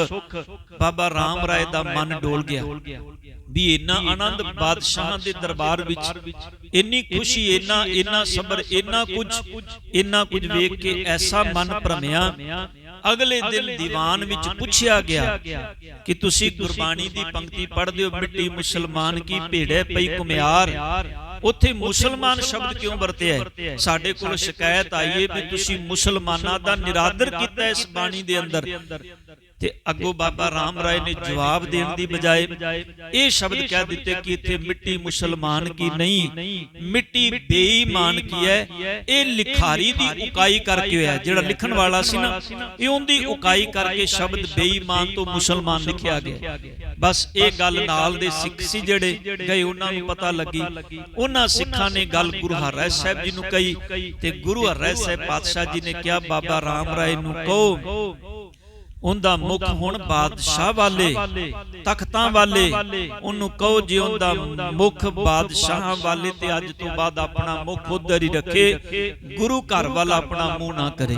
ਬਾਬਾ ਰਾਮ ਰਾਏ ਦਾ ਮਨ ਡੋਲ ਗਿਆ। ਵੀ ਇੰਨਾ ਆਨੰਦ ਬਾਦਸ਼ਾਹਾਂ ਦੇ ਦਰਬਾਰ ਵਿੱਚ ਇੰਨੀ ਖੁਸ਼ੀ ਇੰਨਾ ਇੰਨਾ ਸਬਰ ਇੰਨਾ ਕੁਝ ਇੰਨਾ ਕੁਝ ਵੇਖ ਕੇ ਐਸਾ ਮਨ ਭਰਮਿਆ। ਅਗਲੇ ਦਿਨ ਦੀਵਾਨ ਵਿੱਚ ਪੁੱਛਿਆ ਗਿਆ ਕਿ ਤੁਸੀਂ ਗੁਰਬਾਣੀ ਦੀ ਪੰਕਤੀ ਪੜ੍ਹਦੇ ਹੋ? ਮਿੱਟੀ ਮੁਸਲਮਾਨ ਕੀ ਭੇੜੇ ਪਈ ਕੁਮਿਆਰ ਉੱਥੇ ਮੁਸਲਮਾਨ ਸ਼ਬਦ ਕਿਉਂ ਵਰਤਿਆ ਹੈ? ਸਾਡੇ ਕੋਲ ਸ਼ਿਕਾਇਤ ਆਈ ਹੈ ਵੀ ਤੁਸੀਂ ਮੁਸਲਮਾਨਾਂ ਦਾ ਨਿਰਾਦਰ ਕੀਤਾ ਇਸ ਬਾਣੀ ਦੇ ਅੰਦਰ। ਤੇ ਅੱਗੋਂ ਬਾਬਾ ਰਾਮ ਰਾਏ ਨੇ ਜਵਾਬ ਦੇਣ ਦੀ ਬਜਾਏ ਇਹ ਸ਼ਬਦ ਕਹਿ ਦਿੱਤੇ ਕਿ ਇੱਥੇ ਮਿੱਟੀ ਮੁਸਲਮਾਨ ਕੀ ਨਹੀਂ ਮਿੱਟੀ ਬੇਈਮਾਨ ਕੀ ਹੈ? ਇਹ ਲਿਖਾਰੀ ਦੀ ਉਕਾਈ ਕਰਕੇ ਹੋਇਆ ਜਿਹੜਾ ਲਿਖਣ ਵਾਲਾ ਸੀ ਨਾ ਇਹ ਉਹਦੀ ਉਕਾਈ ਕਰਕੇ ਸ਼ਬਦ ਬੇਈਮਾਨ ਤੋਂ ਮੁਸਲਮਾਨ ਲਿਖਿਆ ਗਿਆ। ਬਸ ਇਹ ਗੱਲ ਨਾਲ ਦੇ ਸਿੱਖ ਸੀ ਜਿਹੜੇ ਗਏ ਉਹਨਾਂ ਨੂੰ ਪਤਾ ਲੱਗੀ। ਉਹਨਾਂ ਸਿੱਖਾਂ ਨੇ ਗੱਲ ਗੁਰੂ ਹਰਿ ਸਾਹਿਬ ਜੀ ਨੂੰ ਕਹੀ ਤੇ ਗੁਰੂ ਹਰਿ ਸਾਹਿਬ ਪਾਤਸ਼ਾਹ ਜੀ ਨੇ ਕਿਹਾ ਬਾਬਾ ਰਾਮ ਰਾਏ ਨੂੰ ਕਹੋ ਉਹਦਾ ਮੁਖ ਹੁਣ ਬਾਦਸ਼ਾਹ ਵਾਲੇ ਤਖਤਾਂ ਵਾਲੇ। ਉਹਨੂੰ ਕਹੋ ਜੀ ਉਹਦਾ ਮੁਖ ਬਾਦਸ਼ਾਹਾਂ ਵਾਲੇ ਤੇ ਅੱਜ ਤੋਂ ਬਾਅਦ ਆਪਣਾ ਮੁਖ ਉਧਰ ਹੀ ਰੱਖੇ। ਗੁਰੂ ਘਰ ਵੱਲ ਆਪਣਾ ਮੂੰਹ ਨਾ ਕਰੇ।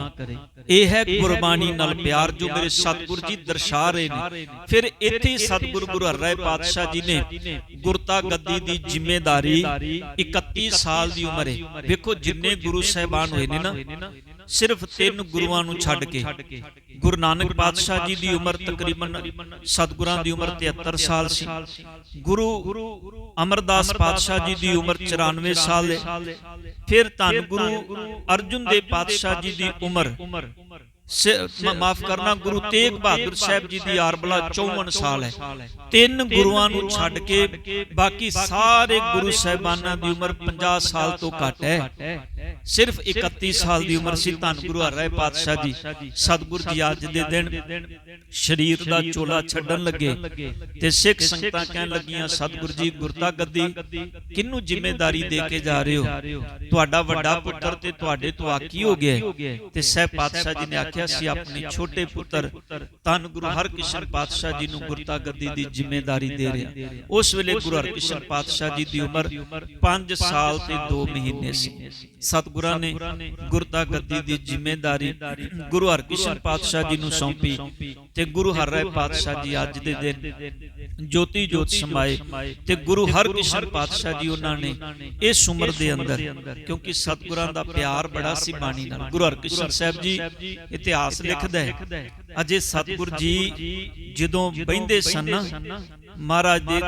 ਇਹ ਹੈ ਗੁਰਬਾਣੀ ਨਾਲ ਪਿਆਰ ਜੋ ਮੇਰੇ ਸਤਿਗੁਰ ਜੀ ਦਰਸਾ ਰਹੇ ਨੇ। ਫਿਰ ਇੱਥੇ ਹੀ ਸਤਿਗੁਰ ਗੁਰੂ ਹਰਿ ਪਾਤਸ਼ਾਹ ਜੀ ਨੇ ਗੁਰਤਾ ਗੱਦੀ ਦੀ ਜ਼ਿੰਮੇਵਾਰੀ 31 ਸਾਲ ਦੀ ਉਮਰੇ ਵੇਖੋ ਜਿੰਨੇ ਗੁਰੂ ਸਾਹਿਬਾਨ ਹੋਏ ਨੇ ਨਾ। ਸਿਰਫ ਤਿੰਨ ਗੁਰੂਆਂ ਨੂੰ ਛੱਡ ਕੇ ਗੁਰੂ ਨਾਨਕ ਪਾਤਸ਼ਾਹ ਜੀ ਦੀ ਉਮਰ ਤਕਰੀਬਨ ਸਤਗੁਰਾਂ ਦੀ ਉਮਰ 73 ਸਾਲ ਸੀ। ਗੁਰੂ ਅਮਰਦਾਸ ਪਾਤਸ਼ਾਹ ਜੀ ਦੀ ਉਮਰ 94 ਸਾਲ ਹੈ ਫਿਰ ਧੰਨ ਗੁਰੂ ਅਰਜੁਨ ਦੇਵ ਪਾਤਸ਼ਾਹ ਜੀ ਦੀ ਉਮਰ। ਮਾਫ ਕਰਨਾ ਗੁਰੂ ਤੇਗ ਬਹਾਦਰ ਸਾਹਿਬ ਜੀ ਦੀ ਆਰਬਲਾ 54 ਸਾਲ ਹੈ। ਤਿੰਨ ਗੁਰੂਆਂ ਨੂੰ ਛੱਡ ਕੇ ਬਾਕੀ ਸਾਰੇ ਗੁਰੂ ਸਾਹਿਬਾਨਾਂ ਦੀ ਉਮਰ 50 ਸਾਲ ਤੋਂ ਘੱਟ ਹੈ। ਸਿਰਫ 31 ਸਾਲ ਦੀ ਉਮਰ ਸੀ ਧੰਨ ਗੁਰੂ ਹਰਿ ਪਾਤਸ਼ਾਹ ਜੀ। ਸਤਿਗੁਰ ਜੀ ਅੱਜ ਦੇ ਦਿਨ ਸਰੀਰ ਦਾ ਚੋਲਾ ਛੱਡਣ ਲੱਗੇ ਤੇ ਸਿੱਖ ਸੰਗਤਾਂ ਕਹਿਣ ਲੱਗੀਆਂ ਸਤਿਗੁਰ ਜੀ ਗੁਰਤਾ ਗੱਦੀ ਕਿੰਨੂੰ ਜ਼ਿੰਮੇਵਾਰੀ ਦੇ ਕੇ ਜਾ ਰਹੇ ਹੋ? ਤੁਹਾਡਾ ਵੱਡਾ ਪੁੱਤਰ ਤੇ ਤੁਹਾਡੇ ਤੋਂ ਆਕੀ ਹੋ ਗਿਆ ਤੇ ਸਹਿ ਪਾਤਸ਼ਾਹ ਜੀ ਨੇ ਆਖਿਆ ਸੀ, ਆਪਣੇ ਛੋਟੇ ਪੁੱਤਰ, ਧੰਨ ਗੁਰੂ ਹਰਕ੍ਰਿਸ਼ਨ ਪਾਤਸ਼ਾਹ ਜੀ ਨੂੰ ਗੁਰਤਾ ਗੱਦੀ ਦੀ ਜ਼ਿੰਮੇਵਾਰੀ ਦੇ ਰਿਹਾ। ਉਸ ਵੇਲੇ ਗੁਰੂ ਹਰਕ੍ਰਿਸ਼ਨ ਪਾਤਸ਼ਾਹ ਜੀ ਦੀ ਉਮਰ 5 ਸਾਲ ਤੇ 2 ਮਹੀਨੇ ਸੀ। ਸਤਿਗੁਰਾਂ ਨੇ ਗੁਰਤਾ ਗੱਦੀ ਦੀ ਜ਼ਿੰਮੇਵਾਰੀ ਗੁਰੂ ਹਰਕ੍ਰਿਸ਼ਨ ਪਾਤਸ਼ਾਹ ਜੀ ਨੂੰ ਸੌਂਪੀ ਤੇ ਗੁਰੂ ਹਰਿ ਪਾਤਸ਼ਾਹ ਜੀ ਅੱਜ ਦੇ ਦਿਨ ਜੋਤੀ ਜੋਤ ਸਮਾਏ ਤੇ ਗੁਰੂ ਹਰਕ੍ਰਿਸ਼ਨ ਪਾਤਸ਼ਾਹ ਜੀ ਉਹਨਾਂ ਨੇ ਇਸ ਉਮਰ ਦੇ ਅੰਦਰ ਕਿਉਂਕਿ ਸਤਿਗੁਰਾਂ ਦਾ ਪਿਆਰ ਬੜਾ ਸੀ ਬਾਣੀ ਨਾਲ। ਗੁਰੂ ਹਰਕ੍ਰਿਸ਼ਨ ਸਾਹਿਬ ਜੀ ਇਤਿਹਾਸ ਲਿਖਦਾ ਹੈ। ਅਜੇ ਸਤਿਗੁਰ ਜੀ ਜਦੋਂ ਬੈੰਦੇ ਸਨ ਮਹਾਰਾਜ ਦੇ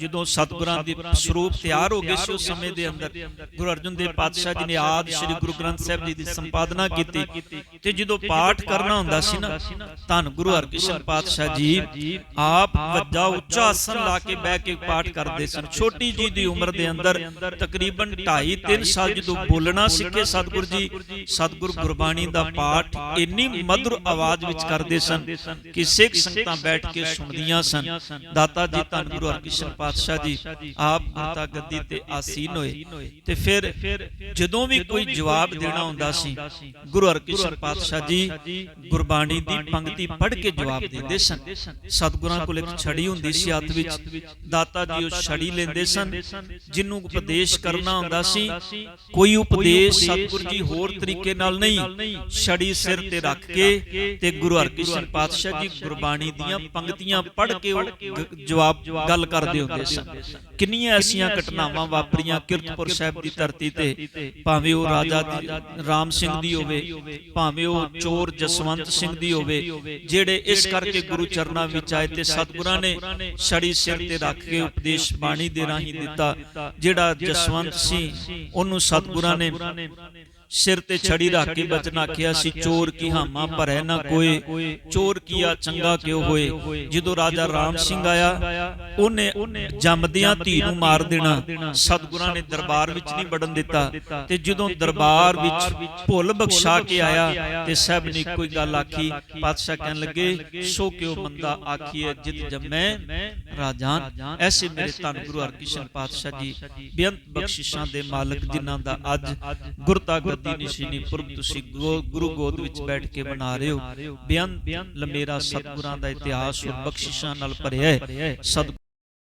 ਜਦੋਂ ਸਤਿਗੁਰਾਂ ਦੇ ਸਰੂਪ ਤਿਆਰ ਹੋ ਗਏ ਸੀ ਉਸ ਸਮੇਂ ਦੇ ਅੰਦਰ, ਗੁਰੂ ਅਰਜਨ ਦੇਵ ਪਾਤਸ਼ਾਹ ਜੀ ਨੇ ਆਦ ਸ੍ਰੀ ਗੁਰੂ ਗ੍ਰੰਥ ਸਾਹਿਬ ਜੀ ਦੀ ਸੰਪਾਦਨਾ ਕੀਤੀ ਤੇ ਜਦੋਂ ਪਾਠ ਕਰਨਾ ਹੁੰਦਾ ਸੀ ਨਾ, ਧੰਨ ਗੁਰੂ ਹਰਕ੍ਰਿਸ਼ਨ ਪਾਤਸ਼ਾਹ ਜੀ, ਆਪ ਵੱਡਾ ਉੱਚਾ ਆਸਨ ਲਾ ਕੇ ਬਹਿ ਕੇ ਪਾਠ ਕਰਦੇ ਸਨ। ਛੋਟੀ ਜੀ ਦੀ ਉਮਰ ਦੇ ਅੰਦਰ ਤਕਰੀਬਨ 2.5 3 ਸਾਲ ਜਦੋਂ ਬੋਲਣਾ ਸਿੱਖੇ ਸਤਿਗੁਰੂ ਜੀ, ਸਤਿਗੁਰ ਗੁਰਬਾਣੀ ਦਾ ਪਾਠ ਇੰਨੀ ਮధుਰ ਆਵਾਜ਼ ਵਿੱਚ ਕਰਦੇ ਸਨ ਕਿ ਸਿੱਖ ਸੰਗਤਾਂ ਬੈਠ ਕੇ ਸੁਣਦੀਆਂ ਸਨ। ਦਾਤਾ ਜੀ, ਧੰਨ ਗੁਰੂ ਹਰਕ੍ਰਿਸ਼ਨ ਪਾਤਸ਼ਾਹ ਜੀ ਆਪ ਗੁਰਤਾ ਗੱਦੀ ਤੇ ਆਸੀਨ ਹੋਏ। ਤੇ ਫਿਰ ਜਦੋਂ ਵੀ ਕੋਈ ਜਵਾਬ ਦੇਣਾ ਹੁੰਦਾ ਸੀ ਗੁਰੂ ਹਰਕ੍ਰਿਸ਼ਨ ਪਾਤਸ਼ਾਹ ਜੀ ਗੁਰਬਾਣੀ ਦੀ ਪੰਕਤੀ ਪੜ੍ਹ ਕੇ ਜਵਾਬ ਦਿੰਦੇ ਸਨ। ਸਤਿਗੁਰਾਂ ਕੋਲ ਇੱਕ ਛੜੀ ਹੁੰਦੀ ਸੀ ਹੱਥ ਵਿੱਚ। ਦਾਤਾ ਜੀ ਉਹ ਛੜੀ ਲੈਂਦੇ ਸਨ ਜਿਹਨੂੰ ਉਪਦੇਸ਼ ਕਰਨਾ ਹੁੰਦਾ ਸੀ ਕੋਈ ਉਪਦੇਸ਼ ਸਤਿਗੁਰ ਜੀ ਹੋਰ ਤਰੀਕੇ ਨਾਲ ਨਹੀਂ ਛੜੀ ਸਿਰ ਤੇ ਰੱਖ ਕੇ ਤੇ ਗੁਰੂ ਹਰਕ੍ਰਿਸ਼ਨ ਪਾਤਸ਼ਾਹ ਜੀ ਗੁਰਬਾਣੀ ਦੀਆਂ ਪੰਕਤੀਆਂ ਪੜ੍ਹ ਕੇ ਉਹ ਜਵਾਬ ਗੱਲ ਕਰਦੇ ਹੁੰਦੇ ਸਨ ਕਿੰਨੀਆਂ ਐਸੀਆਂ ਘਟਨਾਵਾਂ ਵਾਪਰੀਆਂ ਕਿਰਤਪੁਰ ਸਾਹਿਬ ਦੀ ਧਰਤੀ ਤੇ ਭਾਵੇਂ ਉਹ ਰਾਜਾ ਦੀ ਰਾਮ ਸਿੰਘ ਦੀ ਹੋਵੇ ਭਾਵੇਂ ਉਹ ਚੋਰ ਜਸਵੰਤ ਸਿੰਘ ਦੀ ਹੋਵੇ ਜਿਹੜੇ ਇਸ ਕਰਕੇ ਗੁਰੂ ਚਰਨਾਂ ਵਿੱਚ ਆਏ ਤੇ ਸਤਿਗੁਰਾਂ ਨੇ ਛੜੀ ਸਿਰ ਤੇ ਰੱਖ ਕੇ ਉਪਦੇਸ਼ ਬਾਣੀ ਦੇ ਰਾਹੀਂ ਦਿੱਤਾ। ਜਿਹੜਾ ਜਸਵੰਤ ਸੀ ਉਹਨੂੰ ਸਤਿਗੁਰਾਂ ਨੇ ਸਿਰ ਤੇ ਛੜੀ ਰੱਖ ਕੇ ਬਚਨ ਆਖਿਆ ਸੀ ਚੋਰ ਕੀ ਹਾਮਾ ਭਰੈ ਨਾ ਕੋਏ ਚੋਰ ਕੀਆ ਚੰਗਾ ਕਿਉ ਹੋਏ? ਜਦੋਂ ਰਾਜਾ ਰਾਮ ਸਿੰਘ ਆਇਆ ਉਹਨੇ ਜੰਮਦਿਆਂ ਧੀ ਨੂੰ ਮਾਰ ਦੇਣਾ ਸਤਿਗੁਰਾਂ ਨੇ ਦਰਬਾਰ ਵਿੱਚ ਨਹੀਂ ਵੜਨ ਦਿੱਤਾ। ਤੇ ਜਦੋਂ ਦਰਬਾਰ ਵਿੱਚ ਭੁੱਲ ਬਖਸ਼ਾ ਕੇ ਆਇਆ ਤੇ ਸਭ ਨੇ ਹੀ ਗੱਲ ਆਖੀ ਪਾਤਸ਼ਾਹ ਕਹਿਣ ਲੱਗੇ ਸੋ ਕਿਉ ਮੰਦਾ ਆਖੀਏ ਜਿਤ ਜੰਮੈ ਰਾਜਾਨ। ਐਸੇ ਮੇਰੇ ਧੰਨ ਗੁਰੂ ਹਰਕ੍ਰਿਸ਼ਨ ਪਾਤਸ਼ਾਹ ਜੀ ਬੇਅੰਤ ਬਖਸ਼ਿਸ਼ਾਂ ਦੇ ਮਾਲਕ ਜਿਨ੍ਹਾਂ ਦਾ ਅੱਜ ਗੁਰਤਾ ਗੱਦੀ ਨਿਸ਼ਾਨੀ ਪੁਰਬ ਤੁਸੀਂ ਗੁਰੂ ਗੋਦ ਵਿੱਚ ਬੈਠ ਕੇ ਬਣਾ ਰਹੇ ਹੋ। ਬੇਅੰਤ ਲੰਮੇਰਾ ਸਤਿਗੁਰਾਂ ਦਾ ਇਤਿਹਾਸ ਔਰ ਬਖਸ਼ਿਸ਼ਾਂ ਨਾਲ ਭਰਿਆ ਹੈ। ਸਤ